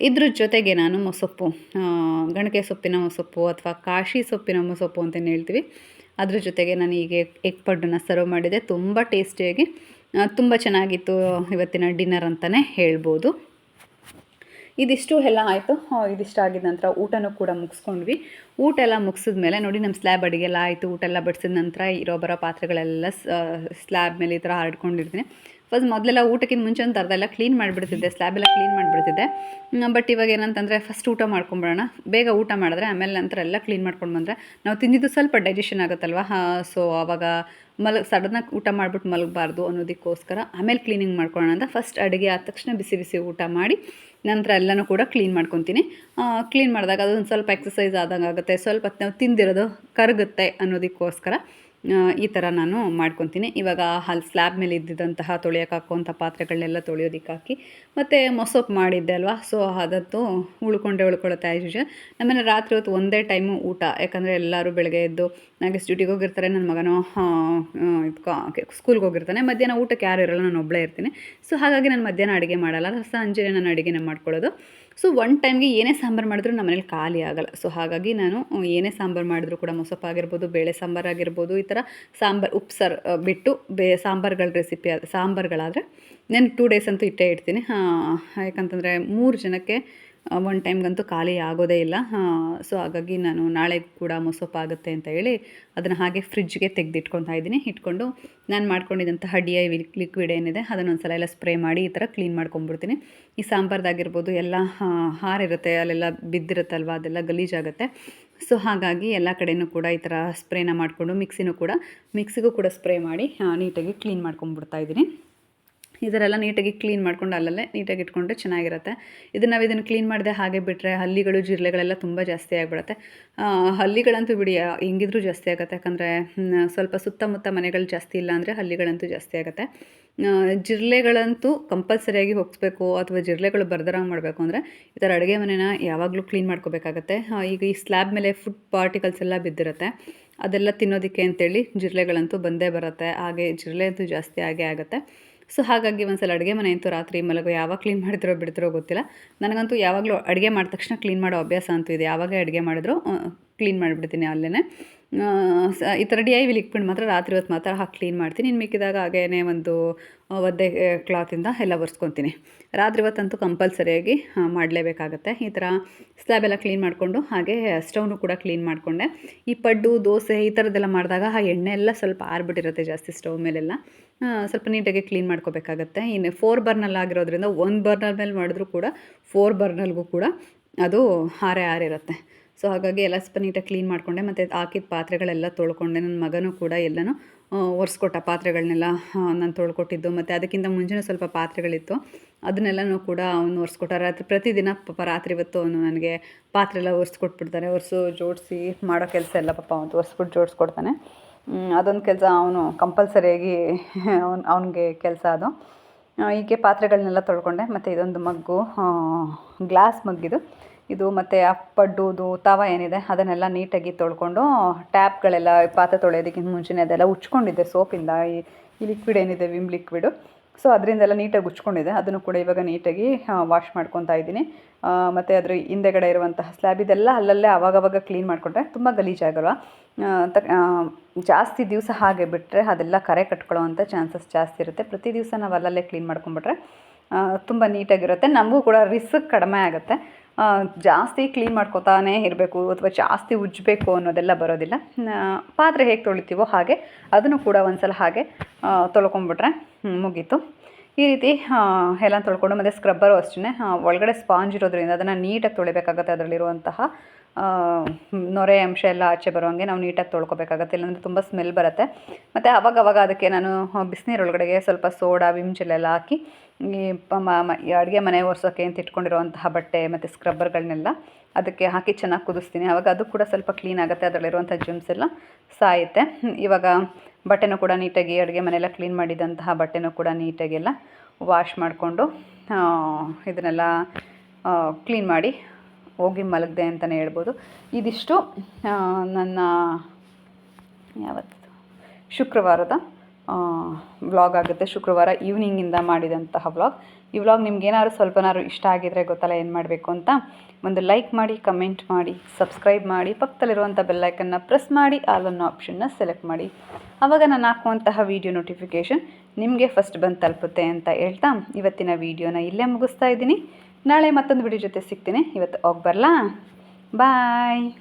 ಇದ್ರ ಜೊತೆಗೆ ನಾನು ಮೊಸೊಪ್ಪು ಗಣಕೆ ಸೊಪ್ಪಿನ ಮೊಸೊಪ್ಪು ಅಥವಾ ಕಾಶಿ ಸೊಪ್ಪಿನ ಮೊಸೊಪ್ಪು ಅಂತಲೇ ಹೇಳ್ತೀವಿ. ಅದ್ರ ಜೊತೆಗೆ ನಾನು ಈಗ ಎಗ್ ಪಡ್ಡನ್ನ ಸರ್ವ್ ಮಾಡಿದೆ. ತುಂಬ ಟೇಸ್ಟಿಯಾಗಿ ತುಂಬ ಚೆನ್ನಾಗಿತ್ತು ಇವತ್ತಿನ ಡಿನ್ನರ್ ಅಂತಲೇ ಹೇಳ್ಬೋದು. ಇದಿಷ್ಟು ಎಲ್ಲ ಆಯಿತು. ಇದಿಷ್ಟು ಆಗಿದ ನಂತರ ಊಟನೂ ಕೂಡ ಮುಗಿಸ್ಕೊಂಡ್ವಿ. ಊಟ ಎಲ್ಲ ಮುಗಿಸಿದ ಮೇಲೆ ನೋಡಿ ನಮ್ಮ ಸ್ಲ್ಯಾಬ್ ಅಡುಗೆ ಎಲ್ಲ ಆಯಿತು. ಊಟ ಎಲ್ಲ ಬಡಿಸಿದ ನಂತರ ಇರೋ ಬರೋ ಪಾತ್ರೆಗಳೆಲ್ಲ ಸ್ಲ್ಯಾಬ್ ಮೇಲೆ ಈ ಥರ ಹರಡ್ಕೊಂಡಿರ್ತೀನಿ ಫಸ್ಟ್ ಮೊದಲೆಲ್ಲ ಊಟಕ್ಕಿಂತ ಮುಂಚೆ ಒಂದು ಅರ್ಧ ಎಲ್ಲ ಕ್ಲೀನ್ ಮಾಡಿಬಿಡ್ತಿದ್ದೆ. ಸ್ಲ್ಯಾಬ್ ಎಲ್ಲ ಕ್ಲೀನ್ ಮಾಡಿಬಿಡ್ತಿದ್ದೆ. ಬಟ್ ಇವಾಗ ಏನಂತಂದರೆ ಫಸ್ಟ್ ಊಟ ಮಾಡ್ಕೊಂಬಿಡೋಣ. ಬೇಗ ಊಟ ಮಾಡಿದ್ರೆ ಆಮೇಲೆ ನಂತರ ಎಲ್ಲ ಕ್ಲೀನ್ ಮಾಡ್ಕೊಂಡು ಬಂದರೆ ನಾವು ತಿಂದಿದ್ದು ಸ್ವಲ್ಪ ಡೈಜೆಷನ್ ಆಗುತ್ತಲ್ವ? ಸೊ ಆವಾಗ ಮಲಗ ಸಡನ್ನಾಗಿ ಊಟ ಮಾಡಿಬಿಟ್ಟು ಮಲಗಬಾರ್ದು ಅನ್ನೋದಕ್ಕೋಸ್ಕರ ಆಮೇಲೆ ಕ್ಲೀನಿಂಗ್ ಮಾಡ್ಕೊಳ್ಳೋಣ ಅಂತ ಫಸ್ಟ್ ಅಡುಗೆ ಆದ ತಕ್ಷಣ ಬಿಸಿ ಬಿಸಿ ಊಟ ಮಾಡಿ ನಂತರ ಎಲ್ಲನೂ ಕೂಡ ಕ್ಲೀನ್ ಮಾಡ್ಕೊತೀನಿ. ಕ್ಲೀನ್ ಮಾಡಿದಾಗ ಅದೊಂದು ಸ್ವಲ್ಪ ಎಕ್ಸಸೈಸ್ ಆದಂಗೆ ಆಗುತ್ತೆ ಸ್ವಲ್ಪ ನಾವು ತಿಂದಿರೋದು ಕರಗುತ್ತೆ ಅನ್ನೋದಕ್ಕೋಸ್ಕರ. ಈ ಥರ ನಾನು ಮಾಡ್ಕೊತೀನಿ. ಇವಾಗ ಅಲ್ಲಿ ಸ್ಲ್ಯಾಬ್ ಮೇಲೆ ಇದ್ದಿದ್ದಂತಹ ತೊಳೆಯೋಕೆ ಹಾಕುವಂಥ ಪಾತ್ರೆಗಳನ್ನೆಲ್ಲ ತೊಳೆಯೋದಕ್ಕೆ ಹಾಕಿ, ಮತ್ತು ಮೊಸೊಪ್ಪು ಮಾಡಿದ್ದೆ ಅಲ್ವಾ? ಸೊ ಅದತ್ತು ಉಳ್ಕೊಂಡೆ ಉಳ್ಕೊಳ್ಳುತ್ತೆ ಆ್ಯಸ್ ಯೂಶಲ್ ಆಮೇಲೆ ರಾತ್ರಿ ಹೊತ್ತು ಒಂದೇ ಟೈಮು ಊಟ. ಯಾಕಂದರೆ ಎಲ್ಲರೂ ಬೆಳಗ್ಗೆ ಎದ್ದು ನನಗೆ ಡ್ಯೂಟಿಗೆ ಹೋಗಿರ್ತಾರೆ ನನ್ನ ಮಗನೂ ಸ್ಕೂಲ್ಗೆ ಹೋಗಿರ್ತಾನೆ. ಮಧ್ಯಾಹ್ನ ಊಟಕ್ಕೆ ಯಾರು ಇರಲ್ಲ, ನಾನು ಒಬ್ಬಳೇ ಇರ್ತೀನಿ. ಸೊ ಹಾಗಾಗಿ ನಾನು ಮಧ್ಯಾಹ್ನ ಅಡುಗೆ ಮಾಡಲ್ಲ. ಸಂಜೆ ನಾನು ಅಡುಗೆನ ಮಾಡ್ಕೊಳ್ಳೋದು. ಸೊ ಒನ್ ಟೈಮ್ಗೆ ಏನೇ ಸಾಂಬಾರು ಮಾಡಿದ್ರು ನಮ್ಮ ಮನೇಲಿ ಖಾಲಿ ಆಗಲ್ಲ. ಸೊ ಹಾಗಾಗಿ ನಾನು ಏನೇ ಸಾಂಬಾರು ಮಾಡಿದ್ರು ಕೂಡ ಮೊಸಪ್ಪ ಆಗಿರ್ಬೋದು, ಬೇಳೆ ಸಾಂಬಾರು ಆಗಿರ್ಬೋದು, ಈ ಥರ ಸಾಂಬಾರು ಉಪ್ಸಾರು ಬಿಟ್ಟು ಬೇ, ಸಾಂಬಾರುಗಳ ರೆಸಿಪಿ ಸಾಂಬಾರುಗಳಾದರೆ ನಾನು ಟೂ ಡೇಸ್ ಅಂತೂ ಇಟ್ಟೇ ಇಡ್ತೀನಿ. ಯಾಕಂತಂದರೆ ಮೂರು ಜನಕ್ಕೆ ಒನ್ ಟೈಮ್ಗಂತೂ ಖಾಲಿ ಆಗೋದೇ ಇಲ್ಲ. ಸೊ ಹಾಗಾಗಿ ನಾನು ನಾಳೆ ಕೂಡ ಮೊಸಪ್ಪು ಆಗುತ್ತೆ ಅಂತ ಹೇಳಿ ಅದನ್ನು ಹಾಗೆ ಫ್ರಿಜ್ಗೆ ತೆಗೆದಿಟ್ಕೊತಾ ಇದ್ದೀನಿ. ಇಟ್ಕೊಂಡು ನಾನು ಮಾಡ್ಕೊಂಡಿದ್ದಂತಹ ಡಿ ಐ ಲಿಕ್ವಿಡ್ ಏನಿದೆ ಅದನ್ನು ಒಂದು ಸಲ ಎಲ್ಲ ಸ್ಪ್ರೇ ಮಾಡಿ ಈ ಥರ ಕ್ಲೀನ್ ಮಾಡ್ಕೊಂಬಿಡ್ತೀನಿ ಈ ಸಾಂಬಾರ್ದಾಗಿರ್ಬೋದು ಎಲ್ಲ ಹಾರಿರುತ್ತೆ, ಅಲ್ಲೆಲ್ಲ ಬಿದ್ದಿರುತ್ತಲ್ವ, ಅದೆಲ್ಲ ಗಲೀಜಾಗುತ್ತೆ. ಸೊ ಹಾಗಾಗಿ ಎಲ್ಲ ಕಡೆಯೂ ಕೂಡ ಈ ಥರ ಸ್ಪ್ರೇನ ಮಾಡಿಕೊಂಡು ಮಿಕ್ಸಿನೂ ಕೂಡ ಮಿಕ್ಸಿಗೂ ಕೂಡ ಸ್ಪ್ರೇ ಮಾಡಿ ನೀಟಾಗಿ ಕ್ಲೀನ್ ಮಾಡ್ಕೊಂಬಿಡ್ತಾ ಇದ್ದೀನಿ. ಇದರೆಲ್ಲ ನೀಟಾಗಿ ಕ್ಲೀನ್ ಮಾಡ್ಕೊಂಡು ಅಲ್ಲಲ್ಲೇ ನೀಟಾಗಿ ಇಟ್ಕೊಂಡ್ರೆ ಚೆನ್ನಾಗಿರುತ್ತೆ. ಇದು ನಾವು ಇದನ್ನು ಕ್ಲೀನ್ ಮಾಡಿದೆ ಹಾಗೆ ಬಿಟ್ಟರೆ ಹಲ್ಲಿಗಳು ಜಿರಳೆಗಳೆಲ್ಲ ತುಂಬ ಜಾಸ್ತಿ ಆಗಿಬಿಡುತ್ತೆ. ಹಲ್ಲಿಗಳಂತೂ ಬಿಡಿ ಹೆಂಗಿದ್ರೂ ಜಾಸ್ತಿ ಆಗುತ್ತೆ. ಯಾಕಂದರೆ ಸ್ವಲ್ಪ ಸುತ್ತಮುತ್ತ ಮನೆಗಳು ಜಾಸ್ತಿ ಇಲ್ಲ ಅಂದರೆ ಹಲ್ಲಿಗಳಂತೂ ಜಾಸ್ತಿ ಆಗುತ್ತೆ. ಜಿರಲೆಗಳಂತೂ ಕಂಪಲ್ಸರಿಯಾಗಿ ಹೋಗಿಸ್ಬೇಕು ಅಥವಾ ಜಿರಳೆಗಳು ಬರ್ದರಂಗೆ ಮಾಡಬೇಕು ಅಂದರೆ ಈ ಥರ ಅಡುಗೆ ಮನೆನ ಯಾವಾಗಲೂ ಕ್ಲೀನ್ ಮಾಡ್ಕೋಬೇಕಾಗತ್ತೆ. ಈಗ ಈ ಸ್ಲ್ಯಾಬ್ ಮೇಲೆ ಫುಡ್ ಪಾರ್ಟಿಕಲ್ಸ್ ಎಲ್ಲ ಬಿದ್ದಿರುತ್ತೆ. ಅದೆಲ್ಲ ತಿನ್ನೋದಕ್ಕೆ ಅಂತೇಳಿ ಜಿರಳೆಗಳಂತೂ ಬಂದೇ ಬರುತ್ತೆ. ಹಾಗೆ ಜಿರಳೆ ಅಂತೂ ಜಾಸ್ತಿ ಆಗೇ ಆಗುತ್ತೆ. ಸೊ ಹಾಗಾಗಿ ಒಂದ್ಸಲ ಅಡುಗೆ ಮನೆ ಅಂತೂ ರಾತ್ರಿ ಮಲಗೋ ಯಾವಾಗ ಕ್ಲೀನ್ ಮಾಡಿದ್ರೋ ಬಿಡ್ತಿರೋ ಗೊತ್ತಿಲ್ಲ. ನನಗಂತೂ ಯಾವಾಗಲೂ ಅಡುಗೆ ಮಾಡಿದ ತಕ್ಷಣ ಕ್ಲೀನ್ ಮಾಡೋ ಅಭ್ಯಾಸ ಅಂತೂ ಇದೆ. ಯಾವಾಗ ಅಡುಗೆ ಮಾಡಿದ್ರು ಕ್ಲೀನ್ ಮಾಡಿಬಿಡ್ತೀನಿ ಅಲ್ಲೇ ಈ ಥರ ಡಿ ಐ ವಿ ಲಿಕ್ವಿಡ್ ಮಾತ್ರ ರಾತ್ರಿ ಹೊತ್ತು ಮಾತ್ರ ಹಾಕಿ ಕ್ಲೀನ್ ಮಾಡ್ತೀನಿ. ಇನ್ನು ಮಿಕ್ಕಿದಾಗ ಹಾಗೇನೆ ಒಂದು ಒದ್ದೆ ಕ್ಲಾತಿಂದ ಎಲ್ಲ ಒರೆಸ್ಕೊತೀನಿ. ರಾತ್ರಿ ಹೊತ್ತಂತೂ ಕಂಪಲ್ಸರಿಯಾಗಿ ಮಾಡಲೇಬೇಕಾಗತ್ತೆ. ಈ ಥರ ಸ್ಲ್ಯಾಬ್ ಎಲ್ಲ ಕ್ಲೀನ್ ಮಾಡಿಕೊಂಡು, ಹಾಗೆ ಸ್ಟವ್ನು ಕೂಡ ಕ್ಲೀನ್ ಮಾಡಿಕೊಂಡೆ. ಈ ಪಡ್ಡು, ದೋಸೆ ಈ ಥರದ್ದೆಲ್ಲ ಮಾಡಿದಾಗ ಆ ಎಣ್ಣೆ ಎಲ್ಲ ಸ್ವಲ್ಪ ಆರ್ಬಿಟ್ಟಿರುತ್ತೆ ಜಾಸ್ತಿ ಸ್ಟವ್ ಮೇಲೆಲ್ಲ. ಸ್ವಲ್ಪ ನೀಟಾಗಿ ಕ್ಲೀನ್ ಮಾಡ್ಕೋಬೇಕಾಗತ್ತೆ. ಇನ್ನು ಫೋರ್ ಬರ್ನಲ್ ಆಗಿರೋದ್ರಿಂದ ಒಂದು ಬರ್ನಲ್ ಮೇಲೆ ಮಾಡಿದ್ರೂ ಕೂಡ ಫೋರ್ ಬರ್ನಲ್ಗೂ ಕೂಡ ಅದು ಹಾರೆ ಹಾರಿರುತ್ತೆ. ಸೊ ಹಾಗಾಗಿ ಎಲ್ಲ ಸ್ವಲ್ಪ ನೀಟಾಗಿ ಕ್ಲೀನ್ ಮಾಡಿಕೊಂಡೆ. ಮತ್ತು ಹಾಕಿದ ಪಾತ್ರೆಗಳೆಲ್ಲ ತೊಳ್ಕೊಂಡೆ. ನನ್ನ ಮಗನೂ ಕೂಡ ಎಲ್ಲನೂ ಒರೆಸ್ಕೊಟ್ಟ ಪಾತ್ರೆಗಳನ್ನೆಲ್ಲ ನಾನು ತೊಳ್ಕೊಟ್ಟಿದ್ದು, ಮತ್ತು ಅದಕ್ಕಿಂತ ಮುಂಚೆನೂ ಸ್ವಲ್ಪ ಪಾತ್ರೆಗಳಿತ್ತು. ಅದನ್ನೆಲ್ಲನೂ ಕೂಡ ಅವನು ಒರೆಸ್ಕೊಟ್ಟ ರಾತ್ರಿ, ಪ್ರತಿದಿನ ಪಾಪ ರಾತ್ರಿ ಹೊತ್ತು ಅವನು ನನಗೆ ಪಾತ್ರೆ ಎಲ್ಲ ಒರೆಸ್ಕೊಟ್ಬಿಡ್ತಾನೆ. ಒರೆಸು, ಜೋಡಿಸಿ ಮಾಡೋ ಕೆಲಸ ಎಲ್ಲ ಪಾಪ ಅವನು ಒರೆಸ್ಬಿಟ್ಟು ಜೋಡಿಸ್ಕೊಡ್ತಾನೆ. ಅದೊಂದು ಕೆಲಸ ಅವನು ಕಂಪಲ್ಸರಿಯಾಗಿ ಅವ್ನು, ಅವನಿಗೆ ಕೆಲಸ ಅದು. ಹೀಗೆ ಪಾತ್ರೆಗಳನ್ನೆಲ್ಲ ತೊಳ್ಕೊಂಡೆ. ಮತ್ತು ಇದೊಂದು ಮಗ್ಗು ಗ್ಲಾಸ್ ಮಗ್ಗಿದು. ಇದು ಮತ್ತು ಅಪ್ಪಡ್ಡುದು ಪಡ್ಡುದು ತವ ಏನಿದೆ, ಅದನ್ನೆಲ್ಲ ನೀಟಾಗಿ ತೊಳ್ಕೊಂಡು ಟ್ಯಾಪ್ಗಳೆಲ್ಲ ಪಾತ್ರೆ ತೊಳೆಯೋದಕ್ಕಿಂತ ಮುಂಚೆನೇ ಅದೆಲ್ಲ ಉಚ್ಕೊಂಡಿದ್ದೆ ಸೋಪಿಂದ. ಈ ಲಿಕ್ವಿಡ್ ಏನಿದೆ ವಿಮ್ ಲಿಕ್ವಿಡು ಸೊ ಅದರಿಂದೆಲ್ಲ ನೀಟಾಗಿ ಉಚ್ಕೊಂಡಿದೆ. ಅದನ್ನು ಕೂಡ ಇವಾಗ ನೀಟಾಗಿ ವಾಶ್ ಮಾಡ್ಕೊತಾ ಇದ್ದೀನಿ. ಮತ್ತು ಅದರ ಹಿಂದೆಗಡೆ ಇರುವಂತಹ ಸ್ಲ್ಯಾಬ್ ಇದೆಲ್ಲ ಅಲ್ಲಲ್ಲೇ ಆವಾಗವಾಗ ಕ್ಲೀನ್ ಮಾಡಿಕೊಂಡ್ರೆ ತುಂಬ ಗಲೀಜಾಗಲ್ವ ತ ಜಾಸ್ತಿ ದಿವಸ ಹಾಗೆ ಬಿಟ್ಟರೆ ಅದೆಲ್ಲ ಕರೆ ಕಟ್ಕೊಳ್ಳೋವಂಥ ಚಾನ್ಸಸ್ ಜಾಸ್ತಿ ಇರುತ್ತೆ. ಪ್ರತಿ ದಿವಸ ನಾವು ಅಲ್ಲಲ್ಲೇ ಕ್ಲೀನ್ ಮಾಡ್ಕೊಂಬಿಟ್ರೆ ತುಂಬ ನೀಟಾಗಿರುತ್ತೆ. ನಮಗೂ ಕೂಡ ರಿಸ್ಕ್ ಕಡಿಮೆ ಆಗುತ್ತೆ. ಜಾಸ್ತಿ ಕ್ಲೀನ್ ಮಾಡ್ಕೊತಾನೇ ಇರಬೇಕು ಅಥವಾ ಜಾಸ್ತಿ ಉಜ್ಜಬೇಕು ಅನ್ನೋದೆಲ್ಲ ಬರೋದಿಲ್ಲ. ಪಾತ್ರೆ ಹೇಗೆ ತೊಳಿತೀವೋ ಹಾಗೆ ಅದನ್ನು ಕೂಡ ಒಂದ್ಸಲ ಹಾಗೆ ಆ, ತೊಳ್ಕೊಂಬಿಟ್ರೆ ಮುಗೀತು. ಈ ರೀತಿ ಎಲ್ಲ ತೊಳ್ಕೊಂಡು ಮತ್ತು ಸ್ಕ್ರಬ್ಬರು ಅಷ್ಟೇ ಒಳಗಡೆ ಸ್ಪಾಂಜ್ ಇರೋದ್ರಿಂದ ಅದನ್ನು ನೀಟಾಗಿ ತೊಳಿಬೇಕಾಗತ್ತೆ ಅದರಲ್ಲಿರುವಂತಹ ನೊರೆ, ಅಂಶ ಎಲ್ಲ ಆಚೆ ಬರೋಂಗೆ ನಾವು ನೀಟಾಗಿ ತೊಳ್ಕೊಬೇಕಾಗತ್ತೆ. ಇಲ್ಲಾಂದರೆ ತುಂಬ ಸ್ಮೆಲ್ ಬರುತ್ತೆ. ಮತ್ತು ಅವಾಗ ಅವಾಗ ಅದಕ್ಕೆ ನಾನು ಬಿಸಿನೀರೊಳಗಡೆಗೆ ಸ್ವಲ್ಪ ಸೋಡಾ ವಿಮ್ ಹಾಕಿ, ಈ ಅಡುಗೆ ಮನೆ ಒರೆಸೋಕೆ ಅಂತ ಇಟ್ಕೊಂಡಿರುವಂತಹ ಬಟ್ಟೆ ಮತ್ತು ಸ್ಕ್ರಬ್ಬರ್ಗಳನ್ನೆಲ್ಲ ಅದಕ್ಕೆ ಹಾಕಿ ಚೆನ್ನಾಗಿ ಕುದಿಸ್ತೀನಿ. ಆವಾಗ ಅದು ಕೂಡ ಸ್ವಲ್ಪ ಕ್ಲೀನ್ ಆಗುತ್ತೆ ಅದರಲ್ಲಿರುವಂಥ ಜಿಮ್ಸ್ ಎಲ್ಲ ಸಾಯುತ್ತೆ. ಇವಾಗ ಬಟ್ಟೆನೂ ಕೂಡ ನೀಟಾಗಿ, ಅಡುಗೆ ಮನೆಯೆಲ್ಲ ಕ್ಲೀನ್ ಮಾಡಿದಂತಹ ಬಟ್ಟೆನೂ ಕೂಡ ನೀಟಾಗಿ ಎಲ್ಲ ವಾಶ್ ಮಾಡಿಕೊಂಡು ಇದನ್ನೆಲ್ಲ ಕ್ಲೀನ್ ಮಾಡಿ ಹೋಗಿ ಮಲಗಿದೆ ಅಂತಲೇ ಹೇಳ್ಬೋದು. ಇದಿಷ್ಟು ನನ್ನ ಯಾವತ್ತು, ಶುಕ್ರವಾರದ ವ್ಲಾಗ್ ಆಗುತ್ತೆ. ಶುಕ್ರವಾರ ಈವ್ನಿಂಗಿಂದ ಮಾಡಿದಂತಹ ವ್ಲಾಗ್. ಈ ವ್ಲಾಗ್ ನಿಮ್ಗೇನಾದ್ರು ಸ್ವಲ್ಪನಾದ್ರು ಇಷ್ಟ ಆಗಿದ್ರೆ ಗೊತ್ತಲ್ಲ ಏನು ಮಾಡಬೇಕು ಅಂತ, ಒಂದು ಲೈಕ್ ಮಾಡಿ ಕಮೆಂಟ್ ಮಾಡಿ ಸಬ್ಸ್ಕ್ರೈಬ್ ಮಾಡಿ ಪಕ್ಕದಲ್ಲಿರುವಂಥ ಬೆಲ್ಲೈಕನ್ನ ಪ್ರೆಸ್ ಮಾಡಿ ಅನ್ನೋ ಆಪ್ಷನ್ನ ಸೆಲೆಕ್ಟ್ ಮಾಡಿ. ಆವಾಗ ನಾನು ಹಾಕುವಂತಹ ವೀಡಿಯೋ ನೋಟಿಫಿಕೇಷನ್ ನಿಮಗೆ ಫಸ್ಟ್ ಬಂದು ತಲುಪುತ್ತೆ ಅಂತ ಹೇಳ್ತಾ, ಇವತ್ತಿನ ವೀಡಿಯೋನ ಇಲ್ಲೇ ಮುಗಿಸ್ತಾ ಇದ್ದೀನಿ. ನಾಳೆ ಮತ್ತೊಂದು ವಿಡಿಯೋ ಜೊತೆ ಸಿಗ್ತೀನಿ. ಇವತ್ತು ಹೋಗಿ ಬಾಯ್